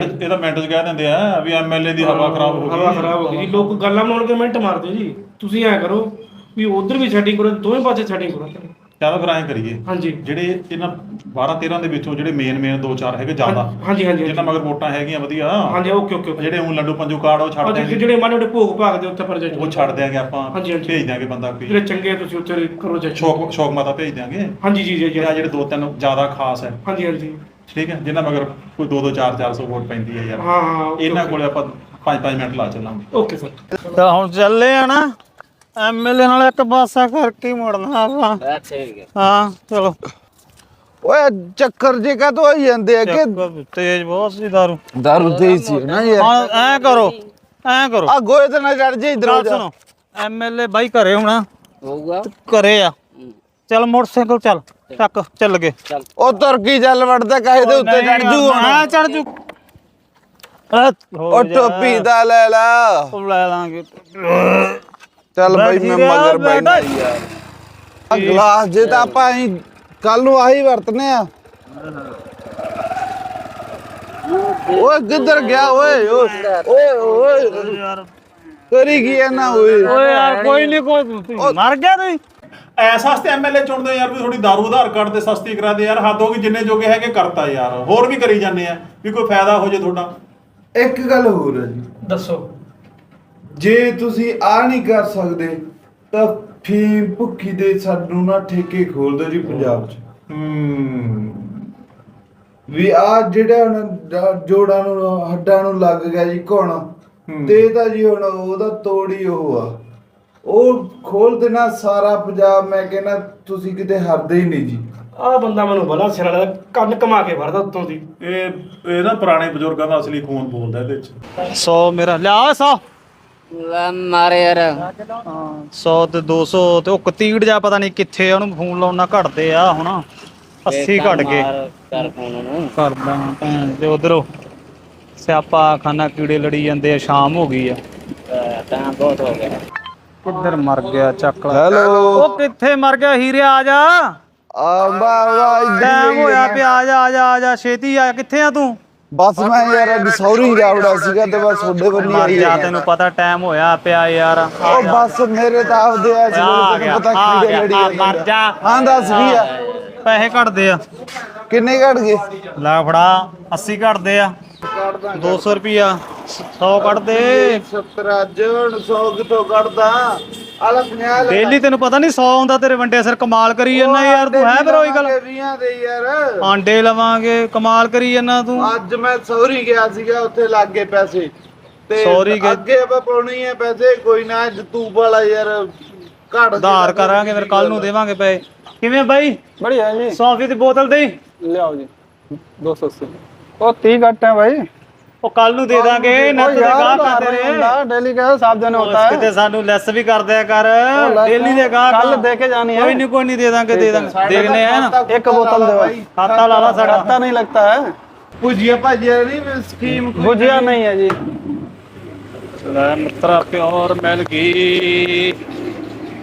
ਇਹ ਤਾਂ ਮਿੰਟ 'ਚ ਕਹਿ ਦਿੰਦੇ ਆ ਵੀ ਐਮਐਲਏ ਦੀ ਹਵਾ ਖਰਾਬ ਹੋ ਹਵਾ ਗਈ ਖਰਾਬ ਹੋ ਗਈ ਜੀ। ਲੋਕ ਗੱਲਾਂ ਬਣਾਉਣ ਕੇ ਮਿੰਟ ਮਾਰਦੇ ਜੀ। ਤੁਸੀਂ ਐ ਕਰੋ ਵੀ ਉਧਰ ਵੀ ਸੈਟਿੰਗ ਕਰੋ ਦੋਵੇਂ ਪਾਸੇ ਸੈਟਿੰਗ ਕਰੋ। ਚੱਲ ਫਿਰ ਐਂ ਕਰੀਏ। ਹਾਂਜੀ। ਜਿਹੜੇ ਇਹਨਾਂ 12 13 ਦੇ ਵਿੱਚੋਂ ਜਿਹੜੇ ਮੇਨ ਮੇਨ ਦੋ ਚਾਰ ਹੈਗੇ ਜ਼ਿਆਦਾ ਹਾਂਜੀ ਹਾਂਜੀ ਜਿਨ੍ਹਾਂ ਮਗਰ ਵੋਟਾਂ ਹੈਗੀਆਂ ਵਧੀਆ। ਹਾਂਜੀ ਓਕੇ ਓਕੇ ਜਿਹੜੇ ਹੁਣ ਲੱਡੂ ਪੰਜੂ ਕਾਰਡ ਉਹ ਛੱਡ ਦਿਆਂਗੇ ਜਿਹੜੇ ਮਾਨੇ ਜਿਹੜੇ ਭੋਗ ਭਾਗ ਦੇ ਉੱਤੇ ਪ੍ਰੋਜੈਕਟ ਉਹ ਛੱਡ ਦਿਆਂਗੇ ਆਪਾਂ। ਹਾਂਜੀ, ਹਾਂਜੀ। ਭੇਜ ਦਿਆਂਗੇ ਬੰਦਾ ਕੋਈ। ਜਿਹੜੇ ਚੰਗੇ ਆ ਤੁਸੀਂ ਉੱਥੇ ਕਰੋ ਜੀ ਸ਼ੌਕ ਸ਼ੌਕ ਮਾਤਾ ਭੇਜ ਦਿਆਂਗੇ। ਹਾਂਜੀ ਜੀ ਜੀ ਜਿਹੜੇ ਦੋ ਤਿੰਨ ਜ਼ਿਆਦਾ ਖਾਸ ਹੈ। ਹਾਂਜੀ ਹਾਂਜੀ। ਠੀਕ ਹੈ? ਜਿਨ੍ਹਾਂ ਮਗਰ ਕੋਈ 2 2 4 400 ਵੋਟ ਪੈਂਦੀ ਹੈ ਯਾਰ। ਹਾਂ ਹਾਂ ਇਹਨਾਂ ਕੋਲੇ ਆਪਾਂ 5 5 ਮਿੰਟ ਲਾ ਚੱਲਾਂਗੇ। Okay sir. ਤਾਂ ਹੁਣ ਚੱਲੇ ਆ ਨਾ ਐਮਐਲਏ ਨਾਲ ਇੱਕ ਪਾਸਾ ਕਰਕੇ ਹੀ ਮੁੜਨਾ ਆਪਾਂ। ਹਾਂ ਚਲੋ। ਓਏ ਚੱਕਰ ਜੇ ਕਾ ਤੋਂ ਆਈ ਜਾਂਦੇ ਆ ਕਿ ਤੇਜ਼ ਬਹੁਤ ਸੀ ਦਾਰੂ। ਦਾਰੂ ਤੇਜ਼ ਸੀ ਨਾ ਯਾਰ। ਹਾਂ ਐ ਕਰੋ ਐ ਕਰੋ। ਆ ਗੋਏ ਤੇ ਨਾ ਚੜ ਜੇ ਇਧਰ ਗੱਲ ਸੁਣੋ ਐਮਐਲਏ ਬਾਈ ਘਰੇ ਹੋਣਾ ਹੋਊਗਾ। ਘਰੇ ਆ। ਚੱਲ ਮੋਟਰਸਾਈਕਲ ਚੱਲ। ਚੱਕ ਚੱਲ ਗਏ। ਉਹ ਤੁਰਕੀ ਚੱਲ ਵੜਦਾ ਕਾਹੇ ਦੇ ਉੱਤੇ ਚੜ ਜੂ ਹੁਣ। ਹਾਂ ਚੜ ਜੂ। ਉਹ ਟੋਪੀ ਦਾ ਲੈ ਲਾ। ਉਹ ਲੈ ਲਾਂਗੇ। ਚੱਲ ਬਈ ਬੈਠੀ ਮੈਂ ਰਿਹਾ, ਮਗਰ ਬੈਠਾ। ਬੈਠਾ। ਯਾਰ ਆ। ਗਲਾਸ ਜੇ ਤਾਂ ਆਪਾਂ ਕੱਲ ਨੂੰ ਆਹੀ ਵਰਤਨੇ ਆ। ਓਏ ਕਿੱਧਰ ਗਿਆ? ਓਏ ਓਏ ਓਏ ਕਰੀ ਕੀ ਨਾ ਓਏ। ਓਏ ਯਾਰ ਕੋਈ ਨਹੀਂ ਕੋਈ ਮਰ ਗਿਆ ਤੂੰ। ਐਸਾ ਸਸਤੇ ਐਮਐਲਏ ਚੁਣਦੇ ਯਾਰ ਵੀ ਥੋੜੀ ਦਾਰੂ ਆਧਾਰ ਕਾਰਡ ਤੇ ਸਸਤੀ ਕਰਾ ਦੇ ਯਾਰ ਹੱਦ ਹੋ ਗਈ ਜਿੰਨੇ ਜੋਗੇ ਹੈਗੇ ਕਰਤਾ ਯਾਰ ਹੋਰ ਵੀ ਕਰੀ ਜਾਂਦੇ ਆ ਵੀ ਕੋਈ ਫਾਇਦਾ ਹੋ ਜੇ ਤੁਹਾਡਾ। ਇੱਕ ਗੱਲ ਹੋਰ ਹੈ ਜੀ। ਦੱਸੋ। ਜੇ ਤੁਸੀਂ ਆ ਨਹੀਂ ਕਰ ਸਕਦੇ ਤਾਂ ਫੀਮ ਭੁੱਖੀ ਦੇ ਸਾਨੂੰ ਨਾ ਠੇਕੇ ਖੋਲ ਦਿਓ ਜੀ ਪੰਜਾਬ 'ਚ। ਹੂੰ। ਵੀ ਆ ਜਿਹੜਾ ਹੁਣ ਜ- ਜੋੜਾਂ ਨੂੰ ਹੱਡਾਂ ਨੂੰ ਲੱਗ ਗਿਆ ਜੀ ਘੁਣ ਤੇ ਤਾਂ ਜੀ ਹੁਣ ਉਹਦਾ ਤੋੜੀ ਉਹ ਆ। ਉਹ ਖੋਲ ਦੇਣਾ ਸਾਰਾ ਪੰਜਾਬ ਮੈਂ ਕਹਿੰਦਾ ਤੁਸੀਂ ਕਿਤੇ ਹਰਦੇ ਹੀ ਨਹੀਂ ਜੀ। ਆਹ ਬੰਦਾ ਮੈਨੂੰ ਬੜਾ ਸਿਰ ਵਾਲਾ ਕੰਨ ਕਮਾ ਕੇ ਵਰਦਾ ਉੱਤੋਂ ਦੀ। ਇਹ ਇਹ ਨਾ ਪੁਰਾਣੇ ਬਜ਼ੁਰਗਾਂ ਦਾ ਅਸਲੀ ਖੂਨ ਬੋਲਦਾ ਇਹਦੇ ਵਿੱਚ। 100 ਮੇਰਾ ਲਿਆ 100 ਲੈ ਮਾਰੇ ਯਾਰ। 100 ਤੇ 200 ਤੇ ਉਹ ਕਤੀੜ ਜਾ ਪਤਾ ਨਹੀਂ ਕਿੱਥੇ ਆ, ਉਹਨੂੰ ਫੋਨ ਲਾਉਣਾ ਘਟਦੇ ਆ ਹੁਣ। 80 ਘਟ ਗਏ। ਮਾਰ ਕਰ ਫੋਨ ਨੂੰ ਕਰਦਾ ਭੈਣ ਤੇ ਉਧਰੋਂ। ਸਿਆਪਾ ਖਾਨਾ ਕੀੜੇ ਲੜੀ ਜਾਂਦੇ ਆ ਸ਼ਾਮ ਹੋ ਗਈ ਆ। ਤਾਂ ਬਹੁਤ ਹੋ ਗਿਆ। ਕਿੱਧਰ ਮਰ ਗਿਆ ਚੱਕ ਲੈ ਹੈਲੋ ਉਹ ਕਿੱਥੇ ਮਰ ਗਿਆ? ਹੀਰੇ ਆ ਜਾ। ਆ ਵਾ ਟਾਈਮ ਹੋਇਆ ਪਿਆ ਆ ਜਾ ਆ ਜਾ ਆ ਜਾ। ਛੇਤੀ ਆ ਕਿੱਥੇ ਆ ਤੂੰ? ਬਸ ਮੈਂ ਯਾਰ ਅੱਜ ਸੌਰੀ ਜਾਵੜਾ ਸੀਗਾ ਤੇ ਬਸ ਤੁਹਾਡੇ ਬੰਨੀ ਮਰ ਆਈ ਜਾ। ਤੈਨੂੰ ਪਤਾ ਟਾਈਮ ਹੋਇਆ ਪਿਆ ਯਾਰ। ਆ ਉਹ ਬਸ ਮੇਰੇ ਤਾਂ ਆਪਦੇ ਆ ਆ ਜਿਹੜੇ ਗਿਆ ਤੈਨੂੰ ਪਤਾ ਆ ਕੀੜੇ ਗਿਆ ਲੜੀ ਆ ਮਰ। ਜਾ। ਹਾਂ ਦੱਸ ਕੀ ਆ? ਪੈਸੇ ਘਟਦੇ ਆ। ਕਿੰਨੇ ਘਟ ਗਏ? ਲੈ ਫੜਾ 80 ਘਟਦੇ ਆ। ਕੱਢਦਾ 200 ਰੁਪਿਆ 100 ਕੱਢਦੇ। 70 ਅੱਜ 100 ਕਿਥੋਂ ਕੱਢਦਾ? ਆਲਾ 50 ਡੇਲੀ ਤੈਨੂੰ ਪਤਾ ਨਹੀਂ 100 ਆਉਂਦਾ ਤੇਰੇ ਵੰਡੇ ਸਰ ਕਮਾਲ ਕਰੀ ਜਾਂਦਾ ਯਾਰ ਤੂੰ ਹੈ ਫਿਰ ਉਹੀ ਗੱਲ। 20 ਦੇ ਯਾਰ। ਆਂਡੇ ਲਵਾਂਗੇ ਕਮਾਲ ਕਰੀ ਜਾਂਦਾ ਤੂੰ। ਅੱਜ ਮੈਂ ਸੌਰੀ ਗਿਆ ਸੀਗਾ ਉੱਥੇ ਲੱਗੇ ਪੈਸੇ। ਤੇ ਅੱਗੇ ਆਪਾਂ ਪਾਉਣੀ ਹੈ ਪੈਸੇ ਕੋਈ ਨਾ ਜਤੂਬ ਵਾਲਾ ਯਾਰ ਘੜ ਉਧਾਰ ਕਰਾਂਗੇ ਫਿਰ ਕੱਲ ਨੂੰ ਦੇਵਾਂਗੇ ਪੈਸੇ। ਕਿਵੇਂ ਬਾਈ? ਬੜੀਆ ਜੀ। 100 ਦੀ ਬੋਤਲ ਦੇ ਲਿਆਓ ਜੀ। 280 ਉਹ 30 ਕੱਟ ਹੈ ਭਾਈ ਉਹ ਕੱਲ ਨੂੰ ਦੇ ਦਾਂਗੇ ਨੱਤ ਦੇ ਗਾਹ ਕਰਦੇ ਨੇ। ਡੇਲੀ ਕਹੇ ਸਾਵਧਾਨ ਹੋਤਾ ਹੈ। ਕਿਤੇ ਸਾਨੂੰ ਲੈਸ ਵੀ ਕਰ ਦਿਆ ਕਰ ਡੇਲੀ ਦੇ ਗਾਹ ਕੱਲ ਦੇ ਕੇ ਜਾਣੀ ਹੈ। ਕੋਈ ਨਹੀਂ ਕੋਈ ਨਹੀਂ ਦੇ ਦਾਂਗੇ ਦੇ ਦਾਂਗੇ। ਦੇਖਨੇ ਆ ਇੱਕ ਬੋਤਲ ਦੇ ਭਾਈ ਖਾਤਾ ਲਾਲਾ ਸਾਡਾ। ਖਾਤਾ ਨਹੀਂ ਲੱਗਦਾ ਹੈ। ਭੁਜੀਆ ਭਾਜੀਆ ਨਹੀਂ ਸਕੀਮ ਭੁਜੀਆ ਨਹੀਂ। ਹੈ ਜੀ। ਲੈ ਮਿੱਤਰਾ ਪਿਓਰ ਮਿਲ ਗਈ।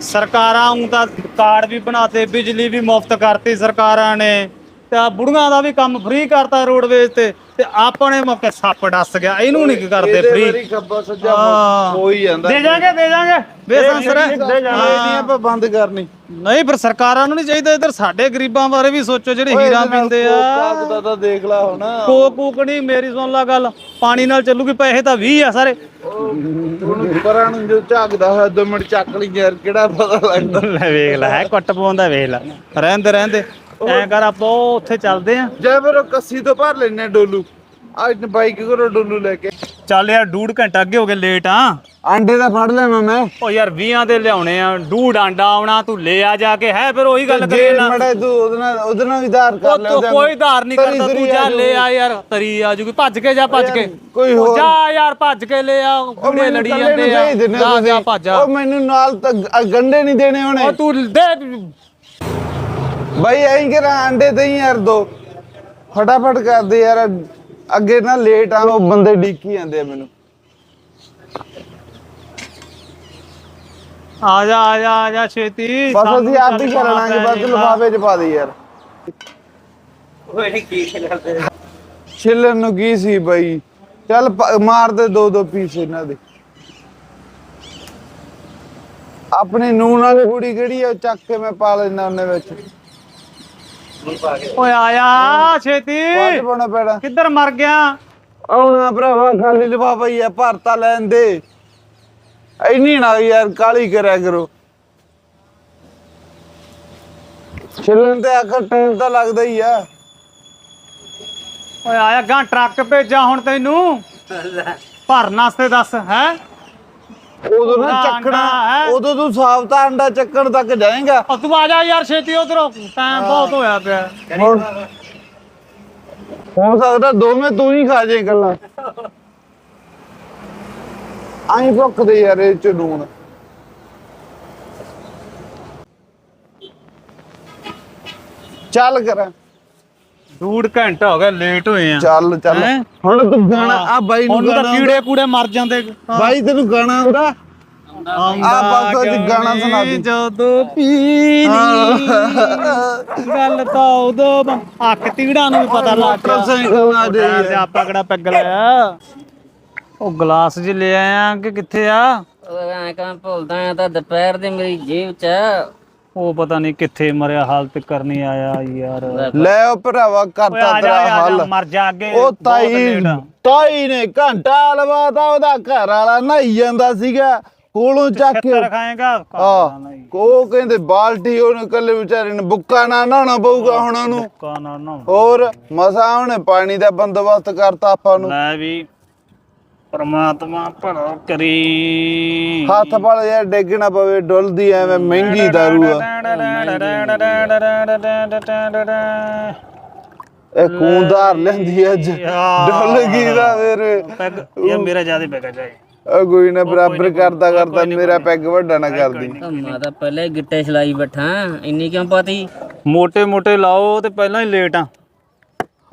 ਸਰਕਾਰਾਂ ਨੂੰ ਤਾਂ ਕਾਰਡ ਵੀ ਬਣਾਤੇ ਬਿਜਲੀ ਵੀ ਮੁਫਤ ਕਰਤੀ ਸਰਕਾਰਾਂ ਨੇ। ਤੇ ਆ ਬੁੜੀਆਂ ਦਾ ਵੀ ਕੰਮ ਫ੍ਰੀ ਕਰਤਾ ਰੋਡਵੇਜ਼ ਤੇ ਤੇ ਆਪਣੇ ਮੌਕੇ ਸੱਪ ਡੱਸ ਗਿਆ ਇਹਨੂੰ ਨਹੀਂ ਕਰਦੇ ਫ੍ਰੀ ਖੱਬਾ ਸੱਜਾ ਹਾਂ। ਹੋ। ਹੀ ਜਾਂਦਾ। ਦੇ ਜਾਗੇ ਦੇ ਜਾਗੇ ਬੇਸੰਸਰ ਇਹ ਨਹੀਂ ਆਪਾਂ ਬੰਦ ਕਰਨੀ। ਨਹੀਂ ਪਰ ਸਰਕਾਰਾਂ ਨੂੰ ਨਹੀਂ ਚਾਹੀਦਾ ਇਧਰ ਸਾਡੇ ਗਰੀਬਾਂ ਬਾਰੇ ਵੀ ਸੋਚੋ ਜਿਹੜੇ ਹੀਰਾ ਪੀਂਦੇ ਆ। ਦਾ ਤਾਂ ਦੇਖ ਲੈ ਹੁਣ। ਕੋਕ ਕੂਕ ਨਹੀਂ ਮੇਰੀ ਸੁਣ ਲਾ ਗੱਲ ਪਾਣੀ ਨਾਲ ਚੱਲੂਗੀ ਪੈਸੇ ਤਾਂ 20 ਆ ਸਾਰੇ। ਪਰਾਂ ਨੂੰ ਜੋ ਝਾਕਦਾ ਹੋਇਆ ਦੋ ਮਿੰਟ ਚੱਕ ਲਈ ਯਾਰ ਕਿਹੜਾ ਪਤਾ ਲੱਗਦਾ। ਲੈ ਵੇਖ ਲੈ ਕੁੱਟ ਪਾਉਂਦਾ ਵੇਖ ਲੈ। ਰਹਿੰਦੇ ਰਹਿੰਦੇ। ਐ ਕਰ ਆਪਾਂ ਉੱਥੇ ਚੱਲਦੇ ਆ। ਜੇ ਫਿਰ ਉਹ ਕੱਸੀ ਤੋਂ ਭਰ ਲੈਨੇ ਡੋਲੂ। ਅੱਜ ਬਾਈਕ ਕਰੋ ਡੋਲੂ ਲੈ ਕੇ। ਚੱਲ ਯਾਰ ਡੂਢ ਘੰਟਾ ਅੱਗੇ ਹੋ ਗਏ ਲੇਟ ਆ। ਆਂਡੇ ਦਾ ਫੜ ਲੈਣਾ ਮੈਂ। ਉਹ ਯਾਰ 20 ਦੇ ਲਿਆਉਣੇ ਆ। ਡੂਢ ਆਂਡਾ ਆਉਣਾ ਤੂੰ ਲੈ ਆ ਜਾ ਕੇ। ਹੈ ਫਿਰ ਉਹੀ ਗੱਲ ਕਰੀ ਜੇ ਨਾ। ਮੜਾ ਤੂੰ ਉਹਦੇ ਨਾਲ ਉਹਦੇ ਨਾਲ ਵੀ ਧਾਰ ਕਰ ਉਹ ਲੈ ਤੂੰ ਉਹਦੇ ਕੋਈ ਧਾਰ ਨਹੀਂ ਤਰੀ ਕਰਦਾ ਤੂੰ ਤਰੀ ਜਾ ਲੈ ਆ ਯਾਰ। ਤਰੀ ਆ ਜੂਗੀ ਭੱਜ ਕੇ ਜਾ ਭੱਜ ਕੇ। ਕੋਈ ਹੋਰ- ਜਾ ਯਾਰ ਭੱਜ ਕੇ ਲੈ ਆ। ਉਹ ਮੈਨੂੰ ਲੜੀ ਇਕੱਲੇ ਜਾਂਦੇ ਆ। ਭੇਜ ਦਿੰਦੇ ਜਾ ਜਾ ਤੁਸੀਂ। ਭੱਜ ਆ। ਉਹ ਮੈਨੂੰ ਨਾਲ ਤਾਂ ਗ- ਗੰਡੇ ਨਹੀਂ ਦੇਣੇ ਹੋਣੇ ਉਹ ਤੂੰ ਦੇ ਬਾਈ ਐਂ ਕਰਾਂ ਆਂਡੇ ਤੇ ਹੀ ਯਾਰ ਦੋ। ਫਟਾਫਟ ਕਰ ਦੇ ਯਾਰ ਅੱਗੇ ਨਾ ਲੇਟ ਆ ਉਹ ਬੰਦੇ ਡੀਕੀ ਜਾਂਦੇ ਆ ਮੈਨੂੰ। ਆ ਜਾ ਆ ਜਾ ਆ ਜਾ ਛੇਤੀ। ਬਸ ਸਾਨੂੰ ਅਸੀਂ ਆਪ ਹੀ ਕਰਨਾਂਗੇ ਬਸ। ਲਿਫਾਫੇ ਚ ਪਾ ਦੇ ਯਾਰ। ਛਿੱਲਣ ਨੂੰ ਕੀ ਸੀ ਬਾਈ? ਚੱਲ ਪ- ਮਾਰ ਦੇ ਦੋ ਦੋ ਪੀਸ ਇਹਨਾਂ ਦੇ। ਆਪਣੀ ਨੂਨ ਵਾਲੀ ਕੁੜੀ ਕਿਹੜੀ ਆ ਉਹ ਚੱਕ ਕੇ ਮੈਂ ਪਾ ਲੈਣਾ ਉਹਨੇ ਵਿੱਚ। ਓਏ ਆਇਆ ਛੇਤੀ। ਵੱਧ ਪਾਉਣਾ ਪੈਣਾ। ਕਿੱਧਰ ਮਰ ਗਿਆ? ਆਉਣਾ ਭਰਾਵਾ ਖਾਲੀ ਲਿਫਾਫਾ ਹੀ ਆ ਭਰਤਾ ਲੈਣ ਦੇ। ਇੰਨੀ ਨਾ ਯਾਰ ਕਾਲੀ ਕਰਿਆ ਕਰੋ। ਛਿੱਲਣ ਤੇ ਆਖਰ ਟਾਈਮ ਤਾਂ ਲੱਗਦਾ ਹੀ ਆ। ਓਏ ਆਇਆ ਗਾਂ ਟਰੱਕ ਭੇਜਾਂ ਹੁਣ ਤੈਨੂੰ? ਭਰਨ ਵਾਸਤੇ ਦੱਸ ਹੈ? ਉਦੋਂ ਨਾ ਚੱਕਣਾ। ਉਦੋਂ ਤੂੰ ਸਾਫਤਾ ਅੰਡਾ ਚੱਕਣ ਤੱਕ ਜਾਏਗਾ। ਉਹ ਤੂੰ ਆ ਜਾ ਯਾਰ ਛੇਤੀ ਉਧਰੋਂ ਟਾਈਮ ਬਹੁਤ ਹੋਇਆ ਪਿਆ। ਹੁਣ ਹੋ ਸਕਦਾ ਦੋਵੇਂ ਤੂੰ ਹੀ ਖਾ ਜਾਏ ਗੱਲਾਂ ਆਈ ਭੁੱਖਦੇ ਯਾਰ ਇਹ ਚ ਨੂਣ ਚੱਲ ਕਰਾਂ। ਡੂੜ ਘੰਟਾ ਹੋ ਗਿਆ ਲੇਟ ਹੋਏ ਆ। ਚੱਲ ਚੱਲ। ਹੈਂ? ਹੁਣ ਤੂੰ ਗਾਣਾ ਆ ਬਾਈ ਨੂੰ ਉਹਨੂੰ ਤਾਂ ਗਾਣਾ ਕੀੜੇ ਕੂੜੇ ਮਰ ਜਾਂਦੇ। ਆਉਂਦਾ? ਬਾਈ ਤੈਨੂੰ ਗਾਣਾ ਆਉਂਦਾ? ਆ ਬਸ ਅੱਜ ਗਾਣਾ ਸੁਣਾ ਦੇ ਜਦੋਂ ਪੀਣੀ ਗੱਲ ਤਾਂ ਉਦੋਂ ਬ- ਅੱਖ ਤੀੜਾਂ ਨੂੰ ਵੀ ਪਤਾ ਲੱਗ ਗਿਆ। ਮੋਟਰਸਾਈਕਲ ਆ ਆਪਾਂ ਕਿਹੜਾ ਪੈਗ ਲਾਇਆ? ਉਹ ਗਲਾਸ ਜਿ ਲੈ ਆਇਆ ਕਿ ਕਿੱਥੇ ਆ? ਉਹ ਐਂ ਕਾਂ ਭੁੱਲਦਾ ਆ ਤਾਂ ਦੁਪਹਿਰ ਦੇ ਮੇਰੀ ਜੇਬ ਚ। ਆ। ਉਹ ਪਤਾ ਨਹੀਂ ਕਿੱਥੇ ਮਰਿਆ ਹਾਲਤ ਕਰਨੀ ਆਇਆ ਯਾਰ। ਲੈ ਉਹ ਭਰਾਵਾ ਓਏ ਕਰਤਾ ਆ ਜਾ ਤੇਰਾ ਆ ਜਾ ਹੱਲ। ਮਰ ਜਾ ਅੱਗੇ ਉਹ ਬਹੁਤ ਤਾਈ ਲੇਟ ਆ। ਤਾਈ ਨੇ ਘੰਟਾ ਲਵਾਤਾ ਉਹਦਾ ਘਰ ਵਾਲਾ ਨਹਾਈ ਜਾਂਦਾ ਸੀਗਾ ਕੋਲੋਂ ਚੱਕ ਕੇ ਛਿੱਤਰ ਖਾਏਗਾ ਆ ਉਹ ਕਹਿੰਦੇ ਬਾਲਟੀ ਉਹਨੇ ਕੱਲੇ ਵਿਚਾਰੇ ਨੇ ਬੁੱਕਾ ਨਾ ਨਹਾਉਣਾ ਪਊਗਾ ਹੁਣ ਉਹਨੂੰ। ਕਾਨਾ ਨਾ ਹੋਰ ਮਸਾ ਉਹਨੇ ਪਾਣੀ ਦਾ ਬੰਦੋਬਸਤ ਕਰਤਾ ਆਪਾਂ ਨੂੰ। ਲੈ ਵੀ ਪਰਮਾਤਮਾ ਭਲਾ ਕਰੇ। ਹੱਥ ਪੜ ਯਾਰ ਡੇਗਣਾ ਪਵੇ ਡੁੱਲਦੀ ਐਵੇਂ ਮਹਿੰਗੀ ਦਾਰੂ ਆ। ਇਹ ਕੂੰਦਾਰ ਲੈਂਦੀ ਅੱਜ। ਡੁੱਲ ਗਈ ਦਾ ਮੇਰੇ ਇਹ ਮੇਰਾ ਜ਼ਿਆਦਾ ਪੈਗਾ ਜਾਏ। ਉਹ ਕੋਈ ਨਾ ਬਰਾਬਰ ਕਰਦਾ ਕਰਦਾ ਮੇਰਾ ਪੈਗ ਵੱਡਾ ਨਾ ਕਰਦੀ ਮਾਤਾ ਤਾਂ ਪਹਿਲੇ ਗਿੱਟੇ ਛਲਾਈ ਬੈਠਾ ਇੰਨੀ ਕਿਉਂ ਪਾਤੀ? ਮੋਟੇ ਮੋਟੇ ਲਾਓ ਤੇ ਪਹਿਲਾਂ ਹੀ ਲੇਟ ਆ।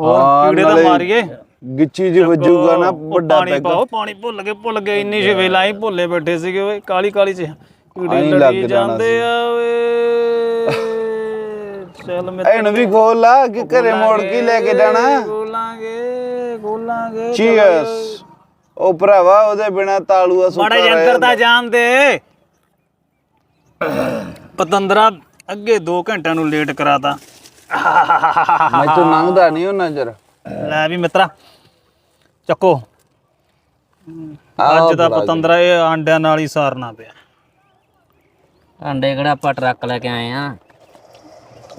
ਹੋਰ ਕੀੜੇ ਤਾਂ ਮਾਰੀਏ। ਗਿੱਚੀ ਜੀ ਵੱਜੂਗਾ ਨਾ ਉਹ ਵੱਡਾ ਪਾਣੀ ਪੈਗ। ਪਾਓ ਪਾਣੀ ਭੁੱਲ ਗਏ ਭੁੱਲ ਗਏ ਇੰਨੀ ਵੇਲਾ ਹੀ ਭੁੱਲੇ ਬੈਠੇ ਸੀਗੇ ਓਏ ਕਾਲੀ ਕਾਲੀ ਚ ਕੀੜੇ ਆਈਂ ਲੱਗ ਲੜੀ ਜਾਣਾ ਜਾਂਦੇ ਆ ਓਏ। ਚੱਲ ਮੈਂ ਇਹਨੂੰ ਵੀ ਖੋਲ ਲਾ ਕਿ ਘਰੇ ਮੋੜ ਕੇ ਲੈ ਕੇ ਜਾਣਾ। ਗੋਲਾਂਗੇ ਗੋਲਾਂਗੇ ਚੀਅਰਸ ਉਹ ਭਰਾਵਾ ਉਹਦੇ ਬਿਨਾ ਤਾਲੂਆ ਸੁੱਕਾ ਮਾੜਾ ਜੰਤਰ। ਦਾ ਜਾਣ ਦੇ। ਪਤੰਦਰਾ ਅੱਗੇ 2 ਘੰਟਿਆਂ ਨੂੰ ਲੇਟ ਕਰਾਤਾ। ਮੈਂ ਤੂੰ ਲੰਘਦਾ ਨਹੀਂ ਉਹਨਾਂ ਜਰ ਲੈ ਵੀ ਮਿੱਤਰਾ ਚੱਕੋ। ਅੱਜ ਦਾ ਪਤੰਦਰਾ ਇਹ ਆਂਡਿਆਂ ਨਾਲ ਹੀ ਸਾਰਨਾ ਪਿਆ। ਆਂਡੇ ਕਿਹੜਾ ਆਪਾਂ ਟਰੱਕ ਲੈ ਕੇ ਆਏ ਆ?